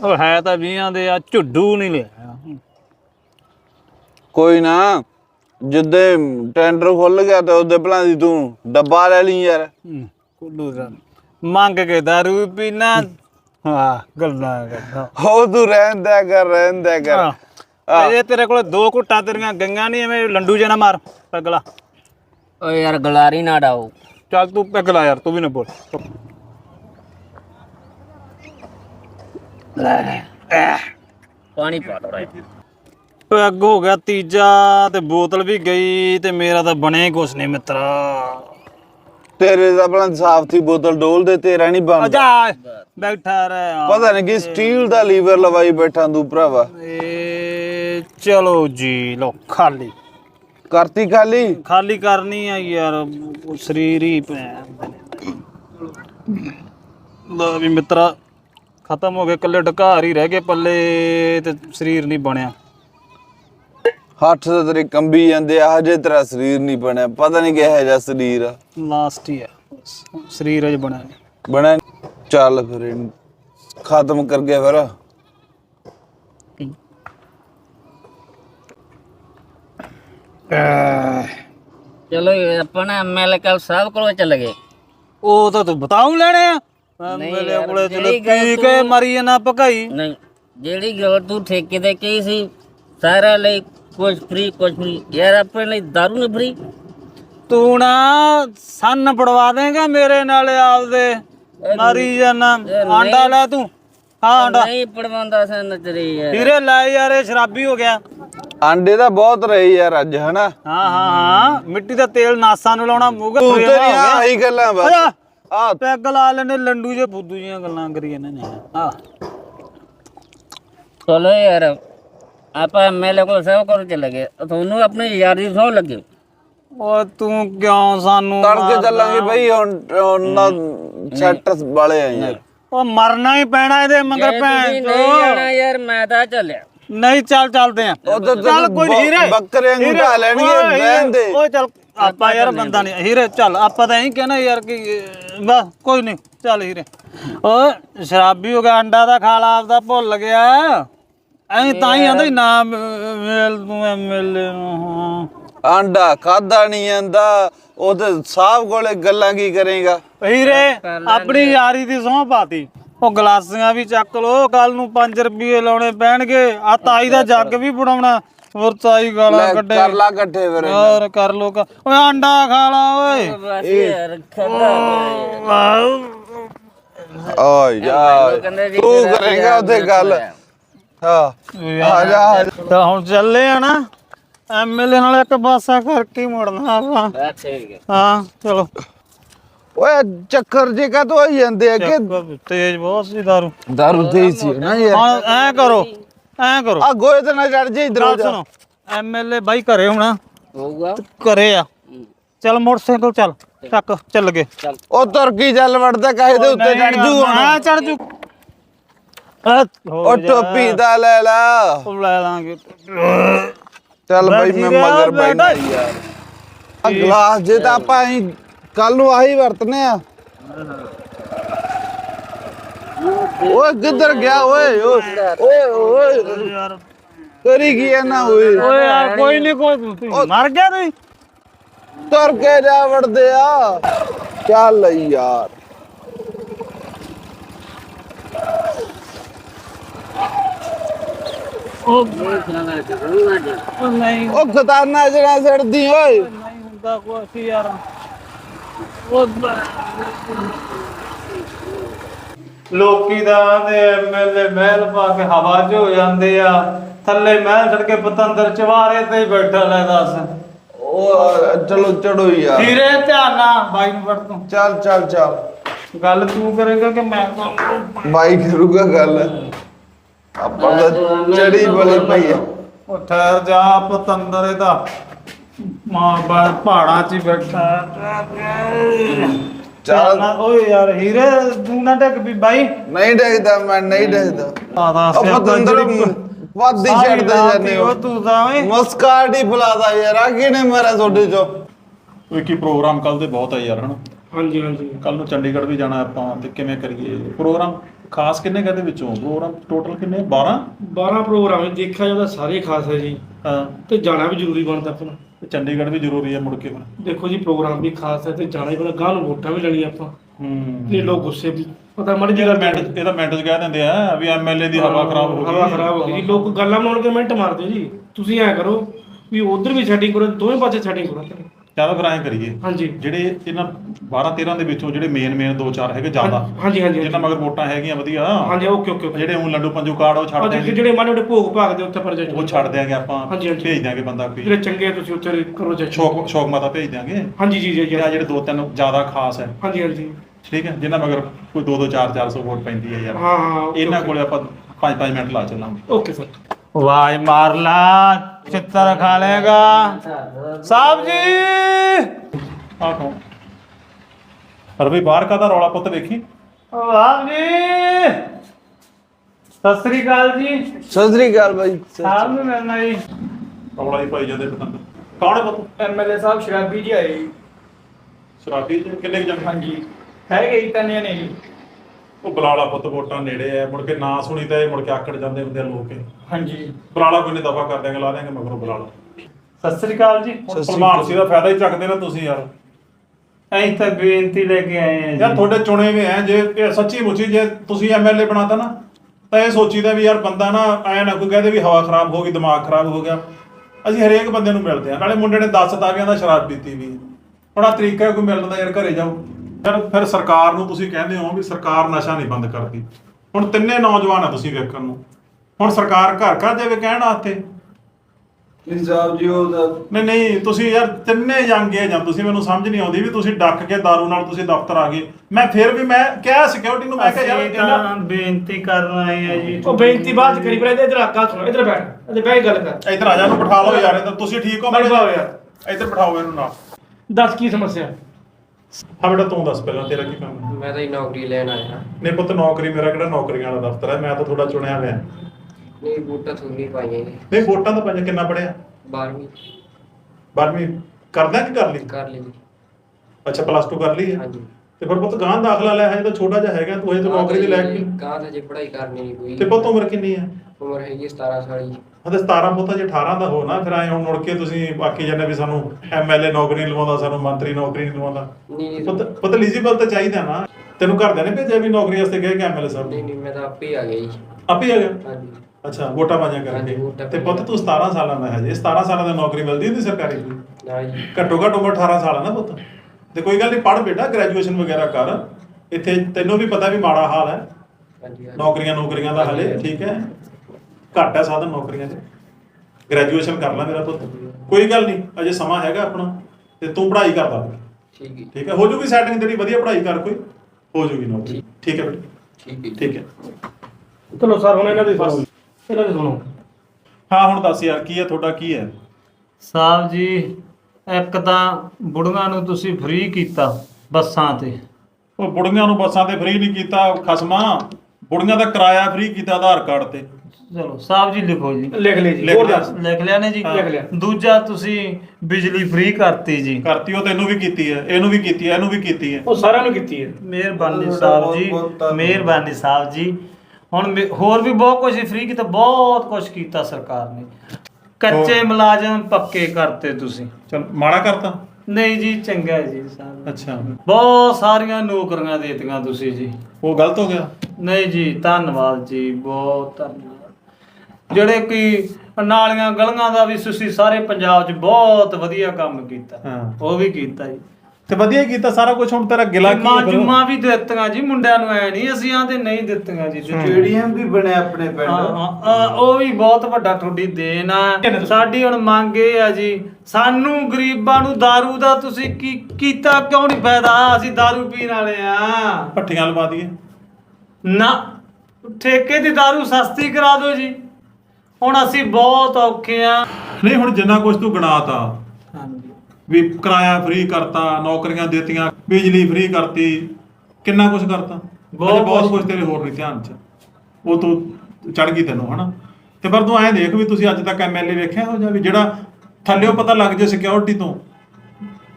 ਉਹ ਹੈ ਤਾਂ 20 ਦੇ ਆ ਝੁੱਡੂ ਨਹੀਂ ਲਿਆ। ਕੋਈ ਨਾ ਜਿੱਦੇ ਟੈਂਡਰ ਖੁੱਲ ਗਿਆ ਤੇ ਉਹਦੇ ਭਲਾਂ ਦੀ ਤੂੰ ਡੱਬਾ ਲੈ ਲਈ ਯਾਰ। ਕੁੱਲੂ ਦਾ। ਮੰਗ ਕੇ ਦਾਰੂ ਪੀਣਾ ਹਾਂ। ਗੱਲਾਂ ਕਰਦਾ। ਹੋ ਤੂੰ ਰਹਿਣ ਦਿਆ ਕਰ ਰਹਿਣ ਦਿਆ ਕਰ ਇਹ ਤੇਰੇ ਕੋਲ ਦੋ ਘੁੱਟਾਂ ਤੇਰੀਆਂ ਗੰਗਾ ਨਹੀਂ ਐਵੇਂ ਲੰਡੂ ਜਿਹਾ ਨਾ ਮਾਰ ਪਗਲਾ ਓਏ ਯਾਰ ਗਲਾਰੀ ਨਾ ਡਾਓ। ਚੱਲ ਤੂੰ ਪਗਲਾ ਯਾਰ ਤੂੰ ਵੀ ਨਾ ਬੋਲ। ਪਾਣੀ ਪਾ ਥੋੜਾ ਪੈਗ ਹੋ ਗਿਆ ਤੀਜਾ ਤੇ ਬੋਤਲ ਵੀ ਗਈ ਤੇ ਮੇਰਾ ਤਾਂ ਬਣੇ ਕੁਛ ਨਹੀਂ ਮਿੱਤਰਾ। ਤੇਰੇ ਦਾ ਭਲਾਂ ਸਾਫ਼ ਥੀ ਬੋਤਲ ਡੋਲ ਦੇ ਤੇਰਾ ਨਹੀਂ ਬਣਦਾ। ਜਾ ਬੈਠਾ ਰਹਿ। ਆ। ਪਤਾ ਨਹੀਂ ਕਿ ਸਟੀਲ ਦਾ ਲੀਵਰ ਲਵਾਈ ਬੈਠਾ ਤੂੰ ਭਰਾਵਾ। ਏ ਚਲੋ ਜੀ ਲੋ ਖਾਲੀ। ਕਰਤੀ ਖਾਲੀ? ਖਾਲੀ ਕਰਨੀ ਆ ਯਾਰ ਉਹ ਸਰੀਰ ਹੀ ਲੋ ਵੀ ਮਿੱਤਰਾ ਖਤਮ ਹੋ ਗਏ ਕੱਲੇ ਢਕਾਰ ਹੀ ਰਹਿ ਗਏ ਪੱਲੇ ਤੇ ਸਰੀਰ ਨਹੀਂ ਬਣਿਆ। ਹੱਥ ਤੇ ਤੇਰੇ ਕੰਬੀ ਜਾਂਦੇ ਆ ਹਜੇ ਤੇਰਾ ਸਰੀਰ ਨਹੀਂ ਬਣਿਆ। ਪਤਾ ਨਹੀਂ ਕਿਹੋ ਜਿਹਾ ਸਰੀਰ ਆ। ਲਾਸਟ ਹੀ ਆ। ਸਰੀਰ ਅਜ ਬਣਿਆ ਨੀ। ਬਣਿਆ। ਚੱਲ ਫਿਰ ਇਹਨੂੰ ਖਤਮ ਕਰ ਗਿਆ ਫਿਰ। ਚਲੋ ਇਹ ਆਪਾਂ ਨਾ ਐਮਐਲਏ ਕੱਲ ਸਾਹਿਬ ਕੋਲ ਚੱਲ ਗਏ। ਉਹ ਤਾਂ ਤੂੰ ਬਤਾਉ ਲੈਣੇ ਆ। ਨਹੀਂ ਮੇਰੇ ਯਾਰ, ਕੋਲੇ ਚਲੋ ਜਿਹੜੀ ਗੱਲ ਪੀ ਕੇ ਮਰੀ ਜਾਣਾ ਭਕਾਈ ਨਹੀਂ ਜਿਹੜੀ ਗੱਲ ਤੂੰ ਠੇਕੇ ਤੇ ਕਹੀ ਸੀ ਸਾਰਿਆਂ ਲਈ ਕੁਝ ਫ੍ਰੀ ਕੁਝ ਫ੍ਰੀ ਯਾਰ ਆਪਣੇ ਲਈ ਦਾਰੂ ਨਹੀਂ ਫ੍ਰੀ ਤੂੰ ਨਾ ਸੰਨ ਪੜਵਾ ਦੇਗਾ ਮੇਰੇ ਨਾਲ ਆਪਦੇ। ਮਾਰੀ ਜਾਣਾ ਆਂਡਾ ਲੈ ਤੂੰ। ਹਾਂ ਨਹੀਂ ਪੜਵਾਉਂਦਾ ਸਨ ਤੇਰੇ ਯਾਰ। ਹੀਰੇ ਲੈ ਯਾਰ ਇਹ ਸ਼ਰਾਬੀ ਹੋ ਗਿਆ। ਆਂਡੇ ਤਾਂ ਬਹੁਤ ਰਹੇ ਯਾਰ ਅੱਜ ਹਨਾ? ਹਾਂ ਹਾਂ ਹਾਂ। ਮਿੱਟੀ ਦਾ ਤੇਲ ਨਾਸਾਂ ਨੂੰ ਲਾਉਣਾ ਮੂਗਾ ਤੂੰ ਤੇਰੀਆਂ ਆਹੀ ਗੱਲਾਂ ਬਸ। ਆ। ਪੈਗ ਲਾ ਲੈਨੇ ਲੰਡੂ ਜੇ ਫੁੱਦੂ ਜੀਆਂ ਗੱਲਾਂ ਕਰੀ ਜਾਂਦੇ ਨੇ। ਹਾਂ ਚਲੋ ਯਾਰ ਆਪਾਂ ਐਮਐਲਏ ਕੋਲ ਸੇਵਾ ਕਰਨ ਚਲੇ ਗਏ। ਤੁਹਾਨੂੰ ਆਪਣੀ ਯਾਰੀ ਸੌ ਲੱਗੇ। ਓ ਤੂੰ ਕਿਉਂ ਸਾਨੂੰ ਤੜਕੇ? ਚੱਲਾਂਗੇ ਬਈ ਹੁਣ ਉਹਨਾਂ ਸੈਕਟਰ ਵਾਲੇ ਆ। ਯਾਰ ਓ ਮਰਨਾ ਹੀ ਪੈਣਾ ਇਹਦੇ ਮਗਰ ਭੈਣ ਨਹੀਂ ਜਾਣਾ ਯਾਰ ਮੈਂ ਤਾਂ ਚੱਲਿਆ। ਨਹੀਂ ਚੱਲ ਚੱਲਦੇ ਆ। ਉਧਰ ਚੱਲ ਕੋਈ ਹੀਰੇ। ਬੱਕਰੇ ਨੂੰ ਢਾ ਹੀਰੇ, ਰਹਿਣ ਦੇ। ਓਏ ਚੱਲ ਆਪਾਂ ਯਾਰ ਬੰਦਾ ਨਹੀਂ। ਹੀਰੇ ਚੱਲ ਆਪਾਂ ਤਾਂ ਇਹੀ ਕਹਿਣਾ ਯਾਰ ਕਿ ਬਸ ਕੋਈ ਨਹੀਂ ਚੱਲ ਹੀਰੇ। ਓਏ ਸ਼ਰਾਬੀ ਹੋ ਗਿਆ ਅੰਡਾ ਦਾ ਖਾਲਾ ਆਪਦਾ ਭੁੱਲ ਗਿਆ। ਐਂ ਤਾਂ ਹੀ ਆਂਦਾ ਨਾ ਮੇਲ ਤੂੰ ਐਮਐਲਏ ਨੂੰ ਹਾਂ। ਆਂਡਾ ਖਾਦਾ ਨਹੀਂ ਜਾਂਦਾ ਉਹ ਤੇ ਸਾਹਿਬ ਕੋਲੇ ਗੱਲਾਂ ਕੀ ਕਰੇਗਾ? ਹੀਰੇ ਆਪਣੀ ਯਾਰੀ ਦੀ ਸਹੁੰ ਪਾਤੀ। ਉਹ ਗਲਾਸੀਆਂ ਵੀ ਚੱਕ ਲੋ ਕੱਲ ਨੂੰ 5 ਰੁਪਏ ਲਾਉਣੇ ਪੈਣਗੇ। ਆ ਤਾਈ ਦਾ ਜੱਗ ਵੀ ਬਣਾਉਣਾ ਹੋਰ ਤਾਈ ਗਾਲਾਂ ਕੱਢੇ। ਕਰ ਲਾ ਇਕੱਠੇ ਫਿਰ ਹੋਰ ਕਰ ਲੋ ਕ- ਓਏ ਅੰਡਾ ਖਾ ਲਾ ਓਏ। ਬਸ ਯਾਰ ਖੱਦਾ ਓਏ ਯਾਰ ਕਹਿੰਦੇ ਜੀ ਤੂੰ ਮੇਰਾ ਕਰੇਗਾ ਉਹਦੇ ਯਾਰ ਗੱਲ। ਹੋਇਆ। ਹਾਂ ਆ ਜਾ ਆ ਜਾ। ਤਾਂ ਹੁਣ ਚੱਲੇ ਆ ਨਾ। ਐਮਐਲਏ ਨਾਲ ਇੱਕ ਪਾਸਾ ਕਰਕੇ ਹੀ ਮੁੜਨਾ ਆਪਾਂ। ਹੈ ਹਾਂ ਚਲੋ। ਓਏ ਚੱਕਰ ਜੇ ਕਾ ਤੋਂ ਜਾਂਦੇ ਆ ਕਿ ਤੇਜ ਬਹੁਤ ਸੀ ਦਾਰੂ। ਦਾਰੂ ਤੇ ਸੀ ਨਾ ਯਾਰ। ਹੁਣ ਐ ਕਰੋ ਐ ਕਰੋ। ਆ ਗੋਏ ਤੇ ਨਾ ਚੜ ਜੇ ਇਧਰ ਗੱਲ ਸੁਣੋ ਐਮਐਲਏ ਬਾਈ ਘਰੇ ਹੋਣਾ। ਹੋਊਗਾ। ਘਰੇ ਆ। ਚੱਲ ਮੋਟਰਸਾਈਕਲ ਚੱਲ ਚੱਕ ਚੱਲ ਗਏ ਉਹ ਤੁਰਕੀ ਚੱਲ ਵੜਦਾ ਕਾਹੇ ਦੇ ਉੱਤੇ ਚੜ ਜੂ ਹੁਣ। ਹਾਂ ਚੜ ਜੂ। ਉਹ ਟੋਪੀ ਦਾ ਲੈ ਲਾ। ਲੈ ਲਾਂਗੇ। ਚੱਲ ਬਈ ਮੈਂ ਗਿਆ, ਮਗਰ ਬੈਠਾ ਬੈਠਾ। ਯਾਰ। ਆ ਗਲਾਸ ਜੇ ਤਾਂ ਆਪਾਂ ਕੱਲ ਨੂੰ ਆਹੀ ਵਰਤਨੇ ਆ। ਓਏ ਕਿੱਧਰ ਗਿਆ? ਓਏ ਓਏ ਓਏ ਓਏ। ਯਾਰ ਕਰੀ ਕੀ ਆ ਨਾ ਓਏ ਓਏ ਯਾਰ ਕੋਈ ਨਹੀਂ ਕੋਈ ਤੂੰ ਮਰ ਗਿਆ ਤੂੰ? ਤੁਰ ਕੇ ਜਾ ਵੜਦੇ ਆ। ਚੱਲ ਯਾਰ। ਨਾ ਉਹ ਨਹੀਂ ਉਹ ਖਤਾਨਾ ਜਣਾ ਸੜਦੀ ਓਏ। ਨਹੀਂ ਹੁੰਦਾ ਕੁਛ ਯਾਰ ਉਹ ਲੋਕੀ ਦਾ ਦੇ ਐਮਐਲਏ ਮਹਿਲ ਪਾ ਕੇ ਹਵਾ 'ਚ ਹੋ ਜਾਂਦੇ ਆ। ਥੱਲੇ ਮਹਿਲ ਛੱਡ ਕੇ ਪਤੰਦਰ ਚਵਾਰੇ ਤੇ ਹੀ ਬੈਠਾ ਲੈ ਦੱਸ। ਉਹ ਚਲੋ ਚੜੋ ਯਾਰ ਹੀਰੇ ਧਿਆਨ ਨਾਲ ਬਾਈ ਨੂੰ ਫੜ ਤੂੰ। ਚੱਲ ਚੱਲ ਚੱਲ। ਗੱਲ ਤੂੰ ਕਰੇਗਾ ਕਿ ਮੈਂ ਕਰਾਂ ਬਾਈ ਕਰੂਗਾ ਗੱਲ। ਆਪਾਂ ਦਾ ਚੜੀ ਬਲੀ ਪਈ ਆ। ਉਹ ਠਹਿਰ ਜਾ ਪਤੰਦਰ ਇਹਦਾ। ਮਾਂ ਬਾਹਰ ਪਹਾੜਾਂ 'ਚ ਹੀ ਬੈਠਾ। ਚੱਲ। ਨਾ ਓਏ ਯਾਰ ਹੀਰੇ ਤੂੰ ਨਾ ਡੱਕ ਵੀ ਬਾਈ। ਨਹੀਂ ਡੇਗਦਾ ਮੈਂ ਨਹੀਂ ਡੇਗਦਾ। ਆਦਾ ਉਹ ਪਤੰਦਰ ਵਾਦੀ ਛੱਡਦੇ ਜਾਂਦੇ ਉਹ ਹੋ। ਤੂੰ ਤਾਂ ਓਏ। ਮੁਸਕਾਟ ਹੀ ਬੁਲਾਦਾ ਯਾਰ ਆ ਕਿਹਨੇ ਮਾਰਾ ਤੁਹਾਡੇ ਚੋਂ? ਕੋਈ ਕੀ ਪ੍ਰੋਗਰਾਮ ਕੱਲ ਦੇ ਬਹੁਤ ਹੈ ਯਾਰ ਹਨਾ? ਹਾਂਜੀ ਹਾਂਜੀ। ਕੱਲ ਨੂੰ ਚੰਡੀਗੜ੍ਹ ਵੀ ਜਾਣਾ ਆਪਾਂ ਤੇ ਕਿਵੇਂ ਕਰੀਏ? ਪ੍ਰੋਗਰਾਮ ਖਾਸ ਕਿੰਨੇ ਕਹਦੇ ਵਿੱਚੋਂ? ਪ੍ਰੋਗਰਾਮ ਟੋਟਲ ਕਿੰਨੇ? 12 12 ਪ੍ਰੋਗਰਾਮ ਦੇਖਿਆ ਜਾਂਦਾ ਸਾਰੇ ਖਾਸ ਹੈ ਜੀ। ਹਾਂ। ਤੇ ਜਾਣਾ ਵੀ ਜ਼ਰੂਰੀ ਬਣਦਾ ਆਪਣਾ ਤੇ ਚੰਡੀਗੜ੍ਹ ਵੀ ਜ਼ਰੂਰੀ ਹੈ ਮੁੜ ਕੇ ਫਿਰ ਦੇਖੋ ਜੀ ਪ੍ਰੋਗਰਾਮ ਵੀ ਖਾਸ ਹੈ ਤੇ ਜਾਣਾ ਹੀ ਪੈਣਾ ਗਾਂ ਨੂੰ ਵੋਟਾਂ ਵੀ ਲੈਣੀਆਂ ਆਪਾਂ। ਹੂੰ। ਤੇ ਲੋਕ ਗੁੱਸੇ ਵੀ ਪਤਾ ਮੜ ਜੀ ਇਹਦਾ ਮਿੰਟ ਇਹਦਾ ਮਿੰਟ ਚ ਕਹਿ ਦਿੰਦੇ ਆ ਵੀ ਐਮਐਲਏ ਦੀ ਹਵਾ ਖਰਾਬ ਹੋ ਗਈ। ਹਵਾ ਖਰਾਬ ਹੋ ਗਈ ਲੋਕ ਗੱਲਾਂ ਬਣਾਉਣ ਕੇ ਮਿੰਟ ਮਾਰਦੇ ਜੀ। ਤੁਸੀਂ ਐ ਕਰੋ ਵੀ ਉਧਰ ਵੀ ਸੈਟਿੰਗ ਕਰੋ ਦੋਵੇਂ ਪਾਸੇ ਸੈਟਿੰਗ ਕਰੋ। ਚੱਲ ਫਿਰ ਐਂ ਕਰੀਏ। ਹਾਂਜੀ। ਜਿਹੜੇ ਇਹਨਾਂ 12 13 ਦੇ ਵਿੱਚੋਂ ਜਿਹੜੇ ਮੇਨ ਮੇਨ ਦੋ ਚਾਰ ਹੈਗੇ ਜ਼ਿਆਦਾ ਹਾਂਜੀ ਹਾਂਜੀ ਜਿਨ੍ਹਾਂ ਮਗਰ ਵੋਟਾਂ ਹੈਗੀਆਂ ਵਧੀਆ। ਹਾਂਜੀ ਓਕੇ ਓਕੇ ਜਿਹੜੇ ਉਹ ਲੰਡੂ ਪੰਜੂ ਕਾਰਡ ਉਹ ਛੱਡ ਦਿਆਂਗੇ ਜਿਹੜੇ ਮਾਨੇ ਜਿਹੜੇ ਭੋਗ ਭਾਗ ਦੇ ਉੱਤੇ ਪ੍ਰੋਜੈਕਟ ਉਹ ਛੱਡ ਦਿਆਂਗੇ ਆਪਾਂ। ਭੇਜ ਦਿਆਂਗੇ ਬੰਦਾ ਕੋਈ। ਜਿਹੜੇ ਚੰਗੇ ਤੁਸੀਂ ਉੱਤੇ ਕਰੋ ਜੀ ਸ਼ੌਕ ਸ਼ੌਕ ਮਾਤਾ ਭੇਜ ਦਿਆਂਗੇ। ਹਾਂਜੀ ਜੀ ਜੀ ਜਿਹੜੇ ਦੋ ਤਿੰਨ ਜ਼ਿਆਦਾ ਖਾਸ ਹੈ। ਹਾਂਜੀ ਹਾਂਜੀ। ਠੀਕ ਹੈ ਜਿਨ੍ਹਾਂ ਮਗਰ ਕੋਈ 2 2 4 400 ਵੋਟ ਪੈਂਦੀ ਹੈ ਯਾਰ। ਹਾਂ ਹਾਂ ਇਹਨਾਂ। ਕੋਲੇ ਆਪਾਂ 5 5 ਮਿੰਟ ਲਾ ਚੱਲਾਂਗੇ। Okay sir. ਵਾਜ ਮਾਰ ਲਾ ਚਿੱਤਰ ਖਾ ਲੇਗਾ ਸਾਹਿਬ ਜੀ! ਆਹ ਕੌਣ ਰਵੀ ਬਾਹਰ ਕਾਦਾ ਰੌਲਾ ਪੁੱਤ ਵੇਖੀ? ਸਾਹਿਬ ਜੀ! ਸਤਿ ਸ੍ਰੀ ਅਕਾਲ ਜੀ। ਸਤਿ ਸ੍ਰੀ ਅਕਾਲ ਬਾਈ। ਸਾਹਿਬ ਨੂੰ ਮਿਲਣਾ ਜੀ ਰੌਲਾ ਹੀ ਪਾਈ ਜਾਂਦੇ ਪਤੰਗ। ਕੌਣ ਹੈ ਪੁੱਤ? ਐਮਐਲਏ ਸਾਹਿਬ ਸ਼ਰਾਬੀ ਜੀ ਆਏ। ਸ਼ਰਾਬੀ ਜੀ ਕਿੰਨੇ ਜਣੇ? ਹਾਂਜੀ। ਹੈਗੇ ਹੀ ਤੰਨੇ ਨੇ ਜੀ। ਉਹ ਬਲਾਲਾ ਪੁੱਤ ਵੋਟਾਂ ਨੇੜੇ ਆ ਮੁੜ ਕੇ ਨਾ ਸੁਣੀ ਤਾਂ ਇਹ ਮੁੜ ਕੇ ਆਕੜ ਜਾਂਦੇ ਹੁੰਦੇ ਆ ਲੋਕ ਇਹ। ਹਾਂਜੀ। ਬਲਾਲਾ ਕੋਈ ਨਹੀਂ ਦਫਾ ਕਰ ਦਿਆਂਗੇ ਲਾ ਦਿਆਂਗੇ ਮਗਰੋਂ ਬਲਾਲਾ। ਸਤਿ ਸ੍ਰੀ ਅਕਾਲ ਜੀ। ਹੁਣ ਭਲਮਾਨ ਸੀ ਦਾ ਫਾਇਦਾ ਹੀ ਚੱਕਦੇ ਨਾ ਤੁਸੀਂ ਯਾਰ। ਅਸੀਂ ਤਾਂ ਬੇਨਤੀ ਲੈ ਕੇ ਆਏ ਹਾਂ ਯਾਰ ਜੀ ਤੁਹਾਡੇ ਚੁਣੇ ਵੀ ਐ ਜੇ ਇਹ ਸੱਚੀ ਮੁੱਚੀ ਜੇ ਤੁਸੀਂ ਐਮਐਲਏ ਬਣਾਤਾ ਨਾ ਤਾਂ ਇਹ ਸੋਚੀਦਾ ਵੀ ਯਾਰ ਬੰਦਾ ਨਾ ਐ ਨਾ ਕੋਈ ਕਹਦੇ ਵੀ ਹਵਾ ਖਰਾਬ ਹੋ ਗਈ ਦਿਮਾਗ ਖਰਾਬ ਹੋ ਗਿਆ। ਅਸੀਂ ਹਰੇਕ ਬੰਦੇ ਨੂੰ ਮਿਲਦੇ ਆ ਨਾਲੇ ਮੁੰਡੇ ਨੇ 10 ਤਾਵਿਆਂ ਦਾ ਸ਼ਰਾਬ ਪੀਤੀ ਵੀ। ਆਹ ਤਰੀਕਾ ਕੋਈ ਮਿਲਣ ਦਾ ਯਾਰ ਘਰੇ ਜਾਓ। ਯਾਰ ਫਿਰ ਸਰਕਾਰ ਨੂੰ ਤੁਸੀਂ ਕਹਿੰਦੇ ਹੋ ਵੀ ਸਰਕਾਰ ਨਸ਼ਾ ਨਹੀਂ ਬੰਦ ਕਰਦੀ। ਹੁਣ ਤਿੰਨੇ ਨੌਜਵਾਨ ਆ ਤੁਸੀਂ ਵੇਖਣ ਨੂੰ। ਹੁਣ ਸਰਕਾਰ ਘਰ ਘਰ ਜਾਵੇ ਕਹਿਣ ਨਹੀਂ ਸਾਹਿਬ ਜੀ ਉਹ ਨਹੀਂ ਨਹੀਂ ਤੁਸੀਂ ਯਾਰ ਤਿੰਨੇ ਜਾਂਗੇ ਜਾਂ ਤੁਸੀਂ ਮੈਨੂੰ ਸਮਝ ਨਹੀਂ ਆਉਂਦੀ ਵੀ ਤੁਸੀਂ ਡੱਕ ਕੇ दारू ਨਾਲ ਤੁਸੀਂ ਦਫ਼ਤਰ ਆ ਗਏ। ਮੈਂ ਫਿਰ ਵੀ ਮੈਂ ਕਿਹਾ ਸਿਕਿਉਰਿਟੀ ਨੂੰ ਮੈਂ ਕਿਹਾ ਯਾਰ ਇਹਨਾਂ ਬੇਨਤੀ ਕਰਨ ਆਏ ਆ ਜੀ। ਉਹ ਬੇਨਤੀ ਬਾਅਦ ਚ ਕਰੀ ਪਰ ਇਧਰ ਆ ਕਾ ਸੁਣ ਇਧਰ ਬੈਠ ਇਧਰ ਬੈਠ ਕੇ ਗੱਲ ਕਰ। ਇੱਧਰ ਆ ਜਾ ਇਹਨੂੰ ਬਿਠਾ ਲਓ ਯਾਰ ਇੱਧਰ ਤੁਸੀਂ ਠੀਕ ਹੋ ਮੈਂ ਬਿਠਾਓ ਯਾਰ। ਇੱਧਰ ਬਿਠਾਓ ਇਹਨੂੰ ਨਾਲ। ਦੱਸ ਕੀ ਸਮੱਸਿਆ? ਹਾਂ ਬੇਟਾ ਤੂੰ ਦੱਸ ਪਹਿਲਾਂ ਤੇਰਾ ਕੀ ਕੰਮ ਹੈ? ਮੈਂ ਤਾਂ ਹੀ ਨੌਕਰੀ ਲੈਣ ਆਇਆ। ਨਹੀਂ ਪੁੱਤ ਨੌਕਰੀ ਮੇਰਾ ਕਿਹੜਾ ਨੌਕਰੀਆਂ ਵਾਲਾ ਦਫ਼ਤਰ ਹੈ? ਮੈਂ ਤਾਂ ਤੁਹਾਡਾ ਚੁਣਿਆ ਹੋਇਆ। ਨਹੀਂ ਬੂਟਾ ਥੋੜੀ ਪਾਈਆਂ ਨੇ। ਨਹੀਂ ਵੋਟਾਂ ਤਾਂ ਪੰਜਾ ਕਿੰਨਾ ਪੜਿਆ 12ਵੀਂ 12ਵੀਂ ਕਰਦਾ ਕਿ ਕਰ ਲਈ? ਕਰ ਲਈ ਅੱਛਾ ਪਲੱਸ 2 ਕਰ ਲਈ ਹੈ? ਹਾਂਜੀ। ਤੇ ਫਿਰ ਪੁੱਤ ਗਾਂ ਦਾਖਲਾ ਲੈ ਹਜੇ ਤਾਂ ਛੋਟਾ ਜਿਹਾ ਹੈਗਾ ਤੂੰ ਹਜੇ ਤਾਂ ਨੌਕਰੀ ਦੇ ਲਾਇਕ ਨਹੀਂ ਕਹਾਂ ਤਾਂ ਜੇ ਪੜ੍ਹਾਈ ਕਰਨੀ ਨਹੀਂ ਕੋਈ। ਤੇ ਪੁੱਤ ਉਮਰ ਕਿੰਨੀ ਹੈ? ਉਮਰ ਹੈਗੀ 17 ਸਾਲ ਜੀ। ਅਤੇ 17 ਪੁੱਤ ਜੇ 18 ਦਾ ਹੋ ਨਾ ਫਿਰ ਐਂ ਹੁਣ ਮੁੜ ਕੇ ਤੁਸੀਂ ਬਾਕੀ ਜਣੇ ਵੀ ਸਾਨੂੰ ਐਮਐਲਏ ਨੌਕਰੀ ਨਹੀਂ ਲਵਾਉਂਦਾ ਸਾਨੂੰ ਮੰਤਰੀ ਨੌਕਰੀ ਨਹੀਂ ਲਵਾਉਂਦਾ। ਨਹੀਂ ਨਹੀਂ। ਪੁੱਤ ਪੁੱਤ ਐਲੀਜੀਬਲ ਤਾਂ ਚਾਹੀਦਾ ਨਾ। ਤੈਨੂੰ ਘਰਦਿਆਂ ਨੇ ਭੇਜਿਆ ਵੀ ਨੌਕਰੀ ਵਾਸਤੇ ਗਏ ਕਿ ਐਮਐਲਏ ਸਾਹਿਬ? ਨਹੀਂ ਨਹੀਂ ਮੈਂ ਤਾਂ ਆਪੇ ਹੀ ਆ ਗਿਆ ਜੀ। ਆਪੇ ਆ ਗਿਆ ਹਾਂਜੀ। ਅੱਛਾ ਵੋਟਾਂ ਪਾਈਆਂ ਹਾਂਜੀ, ਵੋਟਾਂ ਤੇ ਪੁੱਤ ਤੂੰ 17 ਸਾਲਾਂ ਦਾ ਹੈ ਜੇ 17 ਸਾਲਾਂ ਦਾ ਨੌਕਰੀ ਮਿਲਦੀ ਹੁੰਦੀ ਸਰਕਾਰੀ ਕੋਈ? ਨਾ ਜੀ। ਘੱਟੋ ਘੱਟ ਉਮਰ 18 ਸਾਲ ਆ ਨਾ ਪੁੱਤ। ਤੇ ਕੋਈ ਗੱਲ ਨਹੀਂ ਪੜ੍ਹ ਬੇਟਾ ਗ੍ਰੈਜੂਏਸ਼ਨ ਵਗੈਰਾ ਕਰ। ਇੱਥੇ ਤੈਨੂੰ ਵੀ ਪਤਾ ਵੀ ਮਾੜਾ ਹਾਲ ਹੈ। ਹਾਂਜੀ ਹਾਂਜੀ। ਨੌਕਰੀਆਂ ਨੌਕਰੀਆਂ ਦਾ ਹਲੇ ਠੀਕ ਹੈ। ਘੱਟ ਹੈ ਸਾਧਨ ਨੌਕਰੀਆਂ 'ਚ। ਗ੍ਰੈਜੂਏਸ਼ਨ ਕਰ ਲੈ ਮੇਰਾ ਪੁੱਤ। ਕੋਈ ਗੱਲ ਨਹੀਂ ਅਜੇ ਸਮਾਂ ਹੈਗਾ ਆਪਣਾ ਤੇ ਤੂੰ ਪੜ੍ਹਾਈ ਕਰਦਾ। ਠੀਕ ਹੈ। ਠੀਕ ਹੈ ਹੋ ਜੂਗੀ ਸੈਟਿੰਗ ਤੇਰੀ ਵਧੀਆ ਪੜ੍ਹਾਈ ਕਰ ਕੋਈ ਹੋ ਜੂਗੀ ਨੌਕਰੀ। ਠੀਕ। ਹੈ ਬੇਟਾ। ਠੀਕ ਹੈ ਠੀਕ ਹੈ। ਚਲੋ ਸਰ ਹੁਣ ਇਹਨਾਂ ਦੀ ਸੁਣੋ। ਇਹਨਾਂ ਦੀ ਸੁਣੋ। ਹਾਂ ਹੁਣ ਦੱਸ ਯਾਰ ਕੀ ਹੈ ਤੁਹਾਡਾ ਕੀ ਹੈ? ਸਾਹਿਬ ਜੀ ਇੱਕ ਤਾਂ ਬੁੜੀਆਂ ਨੂੰ ਤੁਸੀਂ ਫ੍ਰੀ ਕੀਤਾ ਬੱਸਾਂ ਤੇ। ਉਹ ਬੁੜੀਆਂ ਨੂੰ ਬੱਸਾਂ ਤੇ ਫ੍ਰੀ ਨਹੀਂ ਕੀਤਾ ਖਸਮਾਂ। ਬੁੜੀਆਂ ਦਾ ਕਿਰਾਇਆ ਫ੍ਰੀ ਕੀਤਾ ਆਧਾਰ ਕਾਰਡ ਤੇ। ਚਲੋ ਸਾਹਿਬ ਜੀ ਲਿਖੋ ਜੀ। ਲਿਖ ਲੈ ਜੀ ਲਿਖ ਹੋਰ ਲਿਆ। ਦੱਸ। ਲਿਖ ਲਿਆ ਨੇ ਜੀ? ਲਿਖ ਲਿਆ। ਦੂਜਾ ਤੁਸੀਂ ਬਿਜਲੀ ਫ੍ਰੀ ਕਰਤੀ ਜੀ। ਕਰਤੀ ਉਹ ਤੈਨੂੰ ਵੀ ਕੀਤੀ ਹੈ ਇਹਨੂੰ ਵੀ ਕੀਤੀ ਹੈ ਇਹਨੂੰ ਵੀ ਕੀਤੀ ਹੈ। ਉਹ ਸਾਰਿਆਂ ਨੂੰ ਕੀਤੀ ਹੈ। ਮਿਹਰਬਾਨੀ ਤੁਹਾਡਾ ਸਾਹਿਬ ਬਹੁਤ- ਜੀ ਧੰਨਵਾਦ। ਮਿਹਰਬਾਨੀ ਸਾਹਿਬ ਜੀ। ਹੁਣ ਮੇ- ਹੋਰ ਵੀ ਬਹੁਤ ਕੁਝ ਫ੍ਰੀ ਕੀਤਾ ਬਹੁਤ ਕੁਝ ਕੀਤਾ ਸਰਕਾਰ ਨੇ। ਕੱਚੇ ਮੁਲਾਜ਼ਮ ਪੱਕੇ ਕਰਤੇ ਤੁਸੀਂ। ਚਲ ਮਾੜਾ ਕਰਤਾ? ਨਹੀਂ ਜੀ ਚੰਗਾ ਜੀ ਸਾਹਿਬ। ਅੱਛਾ। ਬਹੁਤ ਸਾਰੀਆਂ ਨੌਕਰੀਆਂ ਦੇ ਦਿੱਤੀਆਂ ਤੁਸੀਂ ਜੀ। ਉਹ ਗਲਤ ਹੋ ਗਿਆ? ਨਹੀਂ ਜੀ ਧੰਨਵਾਦ ਜੀ ਬਹੁਤ ਧੰਨਵਾਦ। ਜਿਹੜੇ ਕਿ ਨਾਲੀਆਂ ਗਲੀਆਂ ਦਾ ਵੀ ਤੁਸੀਂ ਸਾਰੇ ਪੰਜਾਬ 'ਚ ਬਹੁਤ ਵਧੀਆ ਕੰਮ ਕੀਤਾ ਹਾਂ। ਉਹ ਵੀ ਕੀਤਾ ਜੀ ਤੇ ਵਧੀਆ ਹੀ ਕੀਤਾ ਸਾਰਾ ਕੁਝ ਹੁਣ ਤੇਰਾ ਗਿਲਾ ਕੀ ਮਾਂ ਹੈ ਫਿਰ? ਜੁਮਾ ਵੀ ਦਿੱਤੀਆਂ ਜੀ ਮੁੰਡਿਆਂ ਨੂੰ ਐ ਨਹੀਂ ਅਸੀਂ ਆਂਦੇ ਨਹੀਂ ਦਿੱਤੀਆਂ ਜੀ ਸਟੇਡੀਅਮ ਵੀ ਬਣਿਆ ਆਪਣੇ ਪਿੰਡ ਹਾਂ, ਹਾਂ, ਆ, ਉਹ ਵੀ ਬਹੁਤ ਵੱਡਾ ਤੁਹਾਡੀ ਦੇਣ ਆ ਸਾਡੀ ਹੁਣ ਮੰਗ ਇਹ ਆ ਜੀ ਸਾਨੂੰ ਗਰੀਬਾਂ ਨੂੰ दारू ਦਾ ਤੁਸੀਂ ਕੀ ਕੀਤਾ ਕਿਉਂ ਨਹੀਂ ਫਾਇਦਾ ਅਸੀਂ दारू ਪੀਣ ਵਾਲੇ ਆ ਭੱਠੀਆਂ ਲਵਾ ਦਈਏ ਨਾ ਠੇਕੇ ਦੀ दारू ਸਸਤੀ ਕਰਾ ਦਿਓ ਜੀ ਹੁਣ ਅਸੀਂ ਬਹੁਤ ਔਖੇ ਆ। ਨਹੀਂ ਹੁਣ ਜਿੰਨਾ ਕੁਝ ਤੂੰ ਗਣਾਤਾ ਹਾਂਜੀ। ਵੀ ਕਿਰਾਇਆ ਫ੍ਰੀ ਕਰਤਾ ਨੌਕਰੀਆਂ ਦਿੱਤੀਆਂ ਬਿਜਲੀ ਫ੍ਰੀ ਕਰਤੀ ਕਿੰਨਾ ਕੁਝ ਕਰਤਾ? ਬਹੁਤ ਬਹੁਤ। ਕੁਝ ਤੇਰੇ ਹੋਰ ਨਹੀਂ ਧਿਆਨ ਚ। ਉਹ ਤੂੰ ਚੜ ਗਈ ਤੈਨੂੰ ਹਨਾ? ਤੇ ਪਰ ਤੂੰ ਐਂ ਦੇਖ ਵੀ ਤੁਸੀਂ ਅੱਜ ਤੱਕ ਐਮਐਲਏ ਵੇਖਿਆ ਹੋ ਜਾਂ ਵੀ ਜਿਹੜਾ ਥੱਲੇੋਂ ਪਤਾ ਲੱਗ ਜੇ ਸਿਕਿਉਰਿਟੀ ਤੋਂ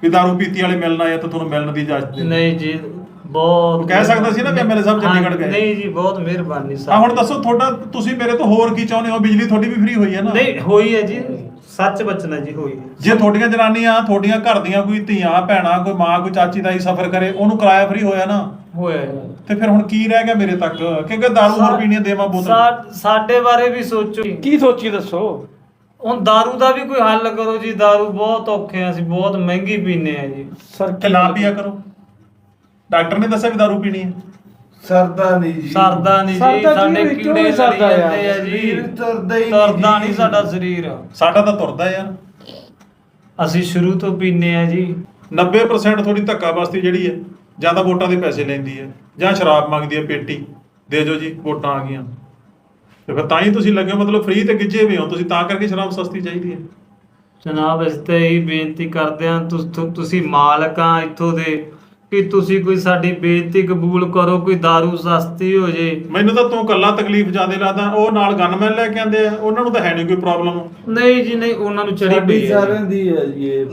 ਵੀ ਦਾਰੂ ਪੀਤੀ ਵਾਲੇ ਮਿਲਣ ਆ ਤਾਂ ਤੁਹਾਨੂੰ ਮਿਲਣ ਦੀ ਇਜਾਜ਼ਤ ਨਹੀਂ ਜੀ ਬਹੁਤ ਕਹਿ ਸਕਦਾ ਸੀ ਨਾ ਵੀ MLA ਸਾਹਿਬ ਚੰਡੀਗੜ੍ਹ ਗਏ। ਨਹੀਂ ਜੀ ਬਹੁਤ ਮਿਹਰਬਾਨੀ ਆ ਸਾਹਿਬ ਹੁਣ ਦੱਸੋ ਤੁਹਾਡਾ ਤੁਸੀਂ ਮੇਰੇ ਤੋਂ ਹੋਰ ਕੀ ਚਾਹੁੰਦੇ ਹੋ ਬਿਜਲੀ ਤੁਹਾਡੀ ਵੀ ਫ੍ਰੀ ਹੋਈ ਹੈ ਨਾ ਨਹੀਂ ਹੋਈ ਹੈ ਜੀ ਸੱਚ ਬਚਨਾ ਜੀ ਹੋਈ ਹੈ ਜੇ ਤੁਹਾਡੀਆਂ ਜਨਾਨੀਆਂ ਤੁਹਾਡੀਆਂ ਘਰ ਦੀਆਂ ਕੋਈ ਧੀਆਂ ਭੈਣਾਂ ਕੋਈ ਮਾਂ ਕੋਈ ਚਾਚੀ ਤਾਈ ਸਫਰ ਕਰੇ ਉਹਨੂੰ ਕਿਰਾਇਆ ਫ੍ਰੀ ਹੋਇਆ ਨਾ ਹੋਇਆ ਜੀ। ਤੇ ਫਿਰ ਹੁਣ ਕੀ ਰਹਿ ਗਿਆ ਮੇਰੇ ਤੱਕ ਕਿਉਂਕਿ ਦਾਰੂ ਹੋਰ ਪੀਣੀ ਆ, ਦੇਵਾਂ ਬੋਤਲ ਸਾ- ਸਾਡੇ ਬਾਰੇ ਵੀ ਸੋਚੋ ਕੀ ਸੋਚੀ ਦੱਸੋ ਹੁਣ दारू ਦਾ ਵੀ ਕੋਈ ਹੱਲ ਕਰੋ ਜੀ दारू ਬਹੁਤ ਔਖੇ ਆ ਅਸੀਂ ਬਹੁਤ ਮਹਿੰਗੀ ਪੀਨੇ ਆ ਜੀ ਸਰ ਤੇ ਨਾ ਪੀਆ ਕਰੋ ਡਾਕਟਰ ਨੇ ਦੱਸਿਆ ਵੀ ਦਾਰੂ ਪੀਣੀ ਹੈ। ਸਰਦਾ ਨਹੀਂ ਜੀ। ਸਰਦਾ ਨਹੀਂ ਜੀ ਸਾਡੇ ਹੋਈ? ਕਿਉਂ ਕੀੜੇ ਨਹੀਂ ਲੜੀ ਸਰਦਾ ਯਾਰ? ਜਾਂਦੇ ਆ ਜੀ। ਸਰੀਰ ਤੁਰਦਾ ਹੀ ਨਹੀਂ ਤੁਰਦਾ ਜੀ। ਨਹੀਂ ਸਾਡਾ ਸਰੀਰ। ਸਾਡਾ ਤਾਂ ਤੁਰਦਾ ਯਾਰ। ਅਸੀਂ ਸ਼ੁਰੂ ਤੋਂ ਪੀਨੇ ਆ ਜੀ। 90% ਥੋੜੀ ਧੱਕਾ ਬਸਤੀ ਜਿਹੜੀ ਹੈ ਜਾਂ ਤਾਂ ਵੋਟਾਂ ਦੇ ਪੈਸੇ ਲੈਂਦੀ ਹੈ ਜਾਂ ਸ਼ਰਾਬ ਮੰਗਦੀ ਹੈ ਪੇਟੀ। ਦੇ ਦਿਓ ਜੀ ਵੋਟਾਂ ਆ ਗਈਆਂ। ਤੇ ਫਿਰ ਤਾਂ ਹੀ ਤੁਸੀਂ ਲੱਗੇ ਹੋ ਮਤਲਬ ਫ੍ਰੀ ਤੇ ਗਿੱਜੇ ਵੀ ਹੋ ਤੁਸੀਂ ਤਾਂ ਕਰਕੇ ਸ਼ਰਾਬ ਸਸਤੀ ਚਾਹੀਦੀ ਹੈ। ਜਨਾਬ ਇਸ ਤੇ ਹੀ ਬੇਨਤੀ ਕਰਦੇ ਹਾਂ ਤੁਸ- ਤੁ- ਤੁਸੀਂ ਮਾਲਕ ਇੱਥੋਂ ਦੇ। ਕਿ ਤੁਸੀਂ ਕੋਈ ਸਾਡੀ ਬੇਨਤੀ ਕਬੂਲ ਕਰੋ ਕੋਈ दारू ਸਸਤੀ ਹੋ ਜੇ। ਮੈਨੂੰ ਤਾਂ ਤੂੰ ਕੱਲਾ ਤਕਲੀਫ ਜ਼ਿਆਦੇ ਲੱਗਦਾ ਉਹ ਨਾਲ ਗਨਮੈਨ ਲੈ ਕੇ ਆਂਦੇ ਆ ਉਹਨਾਂ ਨੂੰ ਤਾਂ ਹੈ ਨਹੀਂ ਕੋਈ ਪ੍ਰੋਬਲਮ ਨਹੀਂ ਜੀ ਨਹੀਂ ਉਹਨਾਂ ਨੂੰ ਚੜੀ ਸਾਡੀ ਪਈ ਹੈ ਸਾਰਿਆਂ ਦੀ ਹੈ ਜੀ ਇਹ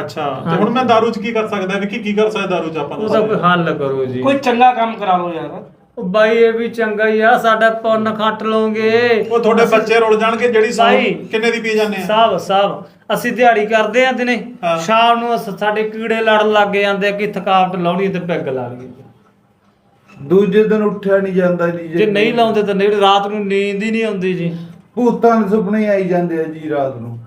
ਅੱਛਾ ਤੇ ਹੁਣ ਮੈਂ ਦਾਰੂ ਚ ਕੀ ਕਰ ਸਕਦਾ ਵੀ ਕੀ ਕੀ ਕਰ ਸਕਦਾ ਦਾਰੂ ਚ ਆਪਾਂ ਉਹਦਾ ਕੋਈ ਹੱਲ ਕਰੋ ਜੀ। ਕੋਈ ਚੰਗਾ ਕੰਮ ਕਰਾ ਲਓ ਯਾਰ। ਉਹ ਬਾਈ ਇਹ ਵੀ ਚੰਗਾ ਹੀ ਆ ਸਾਡਾ ਪੁੰਨ ਖੱਟ ਲਓਗੇ। ਉਹ ਤੁਹਾਡੇ ਬੱਚੇ ਰੁਲ ਜਾਣਗੇ ਜਿਹੜੀ ਸੌ ਭਾਈ, ਕਿੰਨੇ ਦੀ ਪੀ ਜਾਂਦੇ ਆ? ਸਾਹਿਬ ਸਾਹਿਬ ਅਸੀਂ ਦਿਹਾੜੀ ਕਰਦੇ ਆ ਦਿਨੇ ਹਾਂ। ਸ਼ਾਮ ਨੂੰ ਅਸ- ਸਾਡੇ ਕੀੜੇ ਲੜਨ ਲੱਗ ਜਾਂਦੇ ਆ ਕਿ ਥਕਾਵਟ ਲਾਉਣੀ ਤੇ ਪੈਗ ਲਾ ਲਈਏ। ਦੂਜੇ ਦਿਨ ਉੱਠਿਆ ਨਹੀਂ ਜਾਂਦਾ ਜੀ ਜੇ ਨਹੀਂ ਲਾਉਂਦੇ ਤਾਂ ਨਹੀਂ ਰਾਤ ਨੂੰ ਨੀਂਦ ਹੀ ਨਹੀਂ ਆਉਂਦੀ ਜੀ। ਭੂਤਾਂ ਦੇ ਸੁਪਨੇ ਆਈ ਜਾਂਦੇ ਆ ਜੀ ਰਾਤ ਨੂੰ।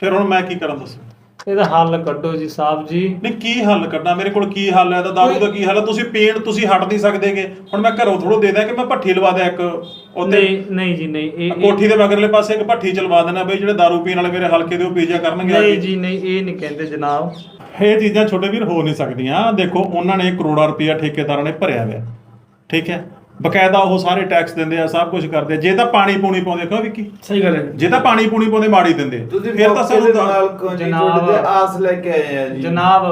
ਫਿਰ ਹੁਣ ਮੈਂ ਕੀ ਕਰਾਂ ਦੱਸੋ? ਇਹਦਾ ਹੱਲ ਕੱਢੋ ਜੀ ਸਾਹਿਬ ਜੀ। ਨਹੀਂ ਕੀ ਹੱਲ ਕੱਢਣਾ ਮੇਰੇ ਕੋਲ ਕੀ ਹੱਲ ਹੈ? ਤਾਂ ਦਾਰੂ ਦਾ ਕੀ ਹੱਲ ਹੈ? ਤੁਸੀਂ ਪੀਣ ਤੁਸੀਂ ਹਟ ਨਹੀਂ ਸਕਦੇਗੇ। ਹੁਣ ਮੈਂ ਘਰੋਂ ਥੋੜੋ ਦੇ ਦਿਆਂ ਕਿ ਮੈਂ ਭੱਠੀ ਲਵਾ ਦਿਆਂ ਇੱਕ ਉੱਤੇ ਨਹੀਂ ਨਹੀਂ ਜੀ ਨਹੀਂ ਇਹ ਇਹ- ਕੋਠੀ ਦੇ ਮਗਰਲੇ ਪਾਸੇ ਇੱਕ ਭੱਠੀ ਚਲਵਾ ਦੇਣਾ ਬਈ ਜਿਹੜੇ ਦਾਰੂ ਪੀਣ ਵਾਲੇ ਮੇਰੇ ਹਲਕੇ ਦੇ ਉਹ ਪੀਜਾ ਕਰਨਗੇ ਆ ਨਹੀਂ। ਜੀ ਨਹੀਂ ਇਹ ਨਹੀਂ ਕਹਿੰਦੇ ਜਨਾਬ। ਇਹ ਚੀਜ਼ਾਂ ਛੋਟੇ ਵੀਰ ਹੋ ਨਹੀਂ ਸਕਦੀਆਂ। ਦੇਖੋ ਉਹਨਾਂ ਨੇ ਕਰੋੜਾਂ ਰੁਪਇਆ ਠੇਕੇਦਾਰਾਂ ਨੇ ਭਰਿਆ ਹੋਇਆ। ਠੀਕ ਹੈ? ਬਕਾਇਦਾ ਉਹ ਸਾਰੇ ਟੈਕਸ ਦਿੰਦੇ ਆ ਸਭ ਕੁਝ ਕਰਦੇ ਆ। ਜੇ ਤਾਂ ਪਾਣੀ ਪੂਣੀ ਪਾਉਂਦੇ ਕਿਉਂ ਵਿੱਕੀ? ਸਹੀ ਗੱਲ ਹੈ ਜੇ। ਤਾਂ ਪਾਣੀ ਪੂਣੀ ਪਾਉਂਦੇ ਮਾੜੀ ਦਿੰਦੇ। ਤੁਸੀਂ ਫਿਰ ਤਾਂ ਸਾਨੂੰ ਦੇ ਨਾਲ ਜਨਾਬ। ਆਸ ਲੈ ਕੇ ਆਏ ਆ ਜੀ। ਜਨਾਬ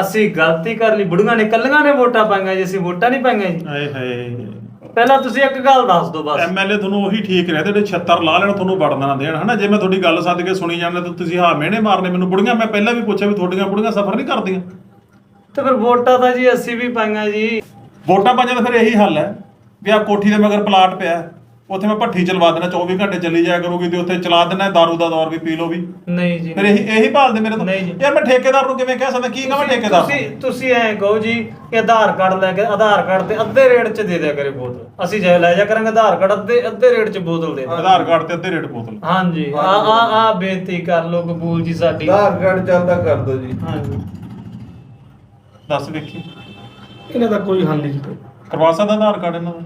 ਅਸੀਂ ਗਲਤੀ ਕਰ ਲਈ। ਬੁੜੀਆਂ ਨੇ ਕੱਲੀਆਂ ਨੇ ਵੋਟਾਂ ਪਾਈਆਂ ਜੀ ਅਸੀਂ ਵੋਟਾਂ ਨਹੀਂ ਪਾਈਆਂ ਜੀ। ਹਾਏ ਹਾਏ ਪਹਿਲਾਂ ਤੁਸੀਂ ਇੱਕ ਗੱਲ ਦੱਸ ਦਿਓ ਬਸ। ਐਮਐਲਏ ਤੁਹਾਨੂੰ ਉਹੀ ਠੀਕ ਰਿਹਾ ਤੇ 76 ਲਾ ਲੈਣ ਤੁਹਾਨੂੰ ਵੜਨਾ ਨਾ ਦੇਣ ਹਨਾ? ਜੇ ਮੈਂ ਤੁਹਾਡੀ ਗੱਲ ਸੱਦ ਕੇ ਸੁਣੀ ਜਾਂਦੇ ਤਾਂ ਤੁਸੀਂ ਹਾਂ ਮਿਹਣੇ ਮਾਰਨੇ। ਮੈਨੂੰ ਬੁੜੀਆਂ ਮੈਂ ਪਹਿਲਾਂ ਵੀ ਪੁੱਛਿਆ ਵੀ ਤੁਹਾਡੀਆਂ ਬੁੜੀਆਂ ਸਫਰ ਨਹੀਂ ਕਰਦੀਆਂ। ਤੇ ਫਿਰ ਵੋਟਾਂ ਤਾਂ ਜੀ ਅਸੀਂ ਵੀ ਪਾਈਆਂ ਜੀ। ਵੋਟਾਂ ਪਾਈਆਂ ਤਾਂ ਫਿਰ ਇਹੀ ਹੱਲ ਹੈ। ਵੀ ਆ ਕੋਠੀ ਦੇ ਮਗਰ ਪਲਾਟ ਪਿਆ ਉੱਥੇ ਮੈਂ ਭੱਠੀ ਚਲਵਾ ਦੇਣਾ 24 ਘੰਟੇ ਚੱਲੀ ਜਾਇਆ ਕਰੂਗੀ ਤੇ ਉੱਥੇ ਚਲਾ ਦੇਣਾ ਦਾਰੂ ਦਾ ਦੌਰ ਵੀ ਪੀ ਲਓ ਵੀ। ਨਹੀਂ ਜੀ। ਫਿਰ ਇਹੀ ਇਹੀ ਭਾਲਦੇ ਮੇਰੇ ਤੋਂ। ਨਹੀਂ ਜੀ। ਯਾਰ ਮੈਂ ਠੇਕੇਦਾਰ ਨੂੰ ਕਿਵੇਂ ਕਹਿ ਸਕਦਾ? ਕੀ ਕਹਾਂ ਠੇਕੇਦਾਰ ਨੂੰ? ਤੁਸੀਂ ਤੁਸੀਂ ਐਂ ਕਹੋ ਜੀ ਕਿ ਆਧਾਰ ਕਾਰਡ ਲੈ ਕੇ ਆਧਾਰ ਕਾਰਡ ਤੇ ਅੱਧੇ ਰੇਟ 'ਚ ਦੇ ਦਿਆ ਕਰੇ ਬੋਤਲ। ਅਸੀਂ ਜੇ ਲੈ ਜਾ ਕਰਾਂਗੇ ਆਧਾਰ ਕਾਰਡ ਅੱਧੇ ਅੱਧੇ ਰੇਟ 'ਚ ਬੋਤਲ ਦੇ ਦਿਓ। ਆਧਾਰ ਕਾਰਡ ਤੇ ਅੱਧੇ ਰੇਟ ਬੋਤਲ। ਹਾਂਜੀ। ਆ ਆ ਆ ਬੇਨਤੀ ਕਰ ਲੋ ਕਬੂਲ ਜੀ ਸਾਡੀ। ਆਧਾਰ ਕਾਰਡ ਚੱਲਦਾ ਕਰ ਦਿਓ ਜੀ। ਹਾਂਜੀ। ਦੱਸ ਵੇਖੀ। ਇਹਨਾਂ ਦਾ ਕੋਈ ਹੱਲ ਨਹੀਂ ਜੀ। ਕਰਵਾ ਸਕਦਾ ਆਧਾਰ ਕਾਰਡ ਇਹਨਾਂ ਦਾ?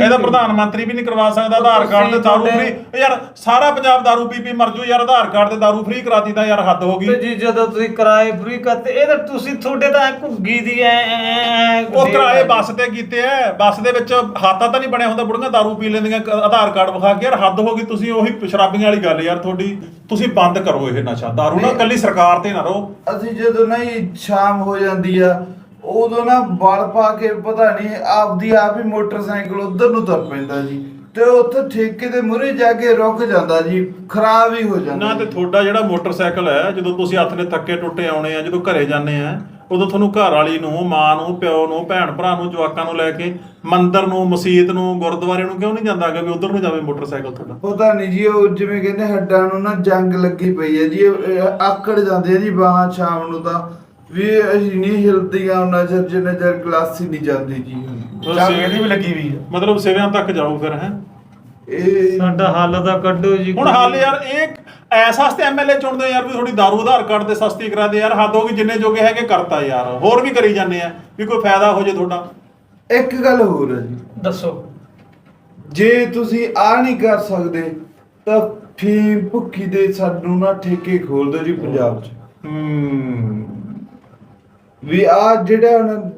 ਇਹਦਾ ਪ੍ਰਧਾਨ ਮੰਤਰੀ ਵੀ ਨਹੀਂ ਕਰਵਾ ਸਕਦਾ ਆਧਾਰ ਕਾਰਡ ਤੇ ਦਾਰੂ ਫ੍ਰੀ ਯਾਰ ਸਾਰਾ ਪੰਜਾਬ ਦਾਰੂ ਪੀ ਪੀ ਮਰ ਜੂ ਯਾਰ ਆਧਾਰ ਕਾਰਡ ਤੇ ਦਾਰੂ ਫ੍ਰੀ ਕਰਾਤੀ ਤਾਂ ਯਾਰ ਹੱਦ ਹੋ ਗਈ। ਤੇ ਜੀ ਜਦੋਂ ਤੁਸੀਂ ਕਿਰਾਏ ਫ੍ਰੀ ਕਰਤੇ ਇਹ ਤਾਂ ਤੁਸੀਂ ਤੁਹਾਡੇ ਤਾਂ ਐਂ ਘੁੱਗੀ ਦੀ ਐ ਉਹ ਕਿਰਾਏ ਬੱਸ ਤੇ ਕੀਤੇ ਐ। ਬੱਸ ਦੇ ਵਿੱਚ ਹਾਤਾ ਤਾਂ ਨਹੀਂ ਬਣਿਆ ਹੁੰਦਾ। ਬੁੜੀਆਂ ਦਾਰੂ ਪੀ ਲੈਂਦੀਆਂ ਕ- ਆਧਾਰ ਕਾਰਡ ਵਿਖਾ ਕੇ। ਯਾਰ ਹੱਦ ਹੋ ਗਈ ਤੁਸੀਂ। ਉਹੀ ਸ਼ਰਾਬੀਆਂ ਵਾਲੀ ਗੱਲ ਯਾਰ ਤੁਹਾਡੀ। ਤੁਸੀਂ ਬੰਦ ਕਰੋ ਇਹ ਨਸ਼ਾ ਦਾਰੂ ਨਾ ਕੱਲੀ ਸਰਕਾਰ ਤੇ ਨਾ ਰਹੋ। ਅਸੀਂ ਜਦੋਂ ਨਹੀਂ ਸ਼ਾਮ ਹੋ ਜਾਂਦੀ ਆ ਉਦੋਂ ਨਾ ਵਲ ਪਾ ਕੇ ਪਤਾ ਨਹੀਂ ਆਪਦੀ ਆਪ ਹੀ ਮੋਟਰਸਾਈਕਲ ਉਧਰ ਨੂੰ ਤੁਰ ਪੈਂਦਾ ਜੀ। ਤੇ ਉੱਥੇ ਠੇਕੇ ਦੇ ਮੂਹਰੇ ਜਾ ਕੇ ਰੁਕ ਜਾਂਦਾ ਜੀ ਖਰਾਬ ਹੀ ਹੋ ਜਾਂਦਾ ਨਾ ਤੇ ਤੁਹਾਡਾ ਜਿਹੜਾ ਮੋਟਰਸਾਈਕਲ ਹੈ ਜਦੋਂ ਤੁਸੀਂ ਹੱਥ ਨੇ ਥੱਕੇ ਟੁੱਟੇ ਆਉਣੇ ਆ ਜਦੋਂ ਘਰੇ ਜਾਂਦੇ ਆ ਉਦੋਂ ਤੁਹਾਨੂੰ ਘਰ ਵਾਲੀ ਨੂੰ ਮਾਂ ਨੂੰ ਪਿਓ ਨੂੰ ਭੈਣ ਭਰਾ ਨੂੰ ਜਵਾਕਾਂ ਨੂੰ ਲੈ ਕੇ ਮੰਦਿਰ ਨੂੰ ਮਸਜਿਦ ਨੂੰ ਗੁਰਦੁਆਰੇ ਨੂੰ ਕਿਉਂ ਨਹੀਂ ਜਾਂਦਾ ਕਿ ਵੀ ਉਧਰ ਨੂੰ ਜਾਵੇ ਮੋਟਰਸਾਈਕਲ ਤੁਹਾਡਾ? ਪਤਾ ਨਹੀਂ ਜੀ ਉਹ ਜਿਵੇਂ ਕਹਿੰਦੇ ਹੱਡਾਂ ਨੂੰ ਨਾ ਜੰਗ ਲੱਗੀ ਪਈ ਹੈ ਜੀ ਆਕੜ ਜਾਂਦੇ ਆ ਜੀ ਬਾਹਾਂ ਸ਼ਾਮ ਨੂੰ ਤਾਂ। ਵੀ ਅਸੀਂ ਨਹੀਂ ਹਿਲਦੀਆਂ ਉਹਨਾਂ ਚਿਰ ਜਿੰਨੇ ਚਿਰ ਕਲਾਸ ਹੀ ਨਹੀਂ ਜਾਂਦੀ ਜੀ। ਇਹਦੀ ਵੀ ਲੱਗੀ ਵੀ ਮਤਲਬ ਸਿਵਿਆਂ ਤੱਕ ਜਾਓ ਫਿਰ ਹੈ? ਇਹ ਸਾਡਾ ਹੱਲ ਤਾਂ ਕੱਢੋ ਜੀ ਹੁਣ ਹਾਲ ਯਾਰ ਇਹ ਐਸ ਵਾਸਤੇ ਐਮਐਲਏ ਚੁਣਦੇ ਯਾਰ ਵੀ ਥੋੜੀ ਦਾਰੂ ਆਧਾਰ ਕਾਰਡ ਤੇ ਸਸਤੀ ਕਰਾ ਦੇ ਯਾਰ। ਹੱਦ ਹੋ ਗਈ ਜਿੰਨੇ ਜੋਗੇ ਹੈਗੇ ਕਰਤਾ ਯਾਰ। ਹੋਰ ਵੀ ਕਰੀ ਜਾਂਦੇ ਆ ਵੀ ਕੋਈ ਫਾਇਦਾ ਹੋ ਜੇ ਤੁਹਾਡਾ। ਇੱਕ ਗੱਲ ਹੋਰ ਹੈ ਜੀ। ਦੱਸੋ। ਜੇ ਤੁਸੀਂ ਆ ਨਹੀਂ ਕਰ ਸਕਦੇ ਤਾਂ ਫੀਮ ਭੁੱਖੀ ਦੇ ਸਾਨੂੰ ਨਾ ਠੇਕੇ ਖੋਲ ਦਿਓ ਜੀ ਪੰਜਾਬ 'ਚ। ਹੂੰ। ਵੀ ਆ ਜਿਹੜਾ ਹੁਣ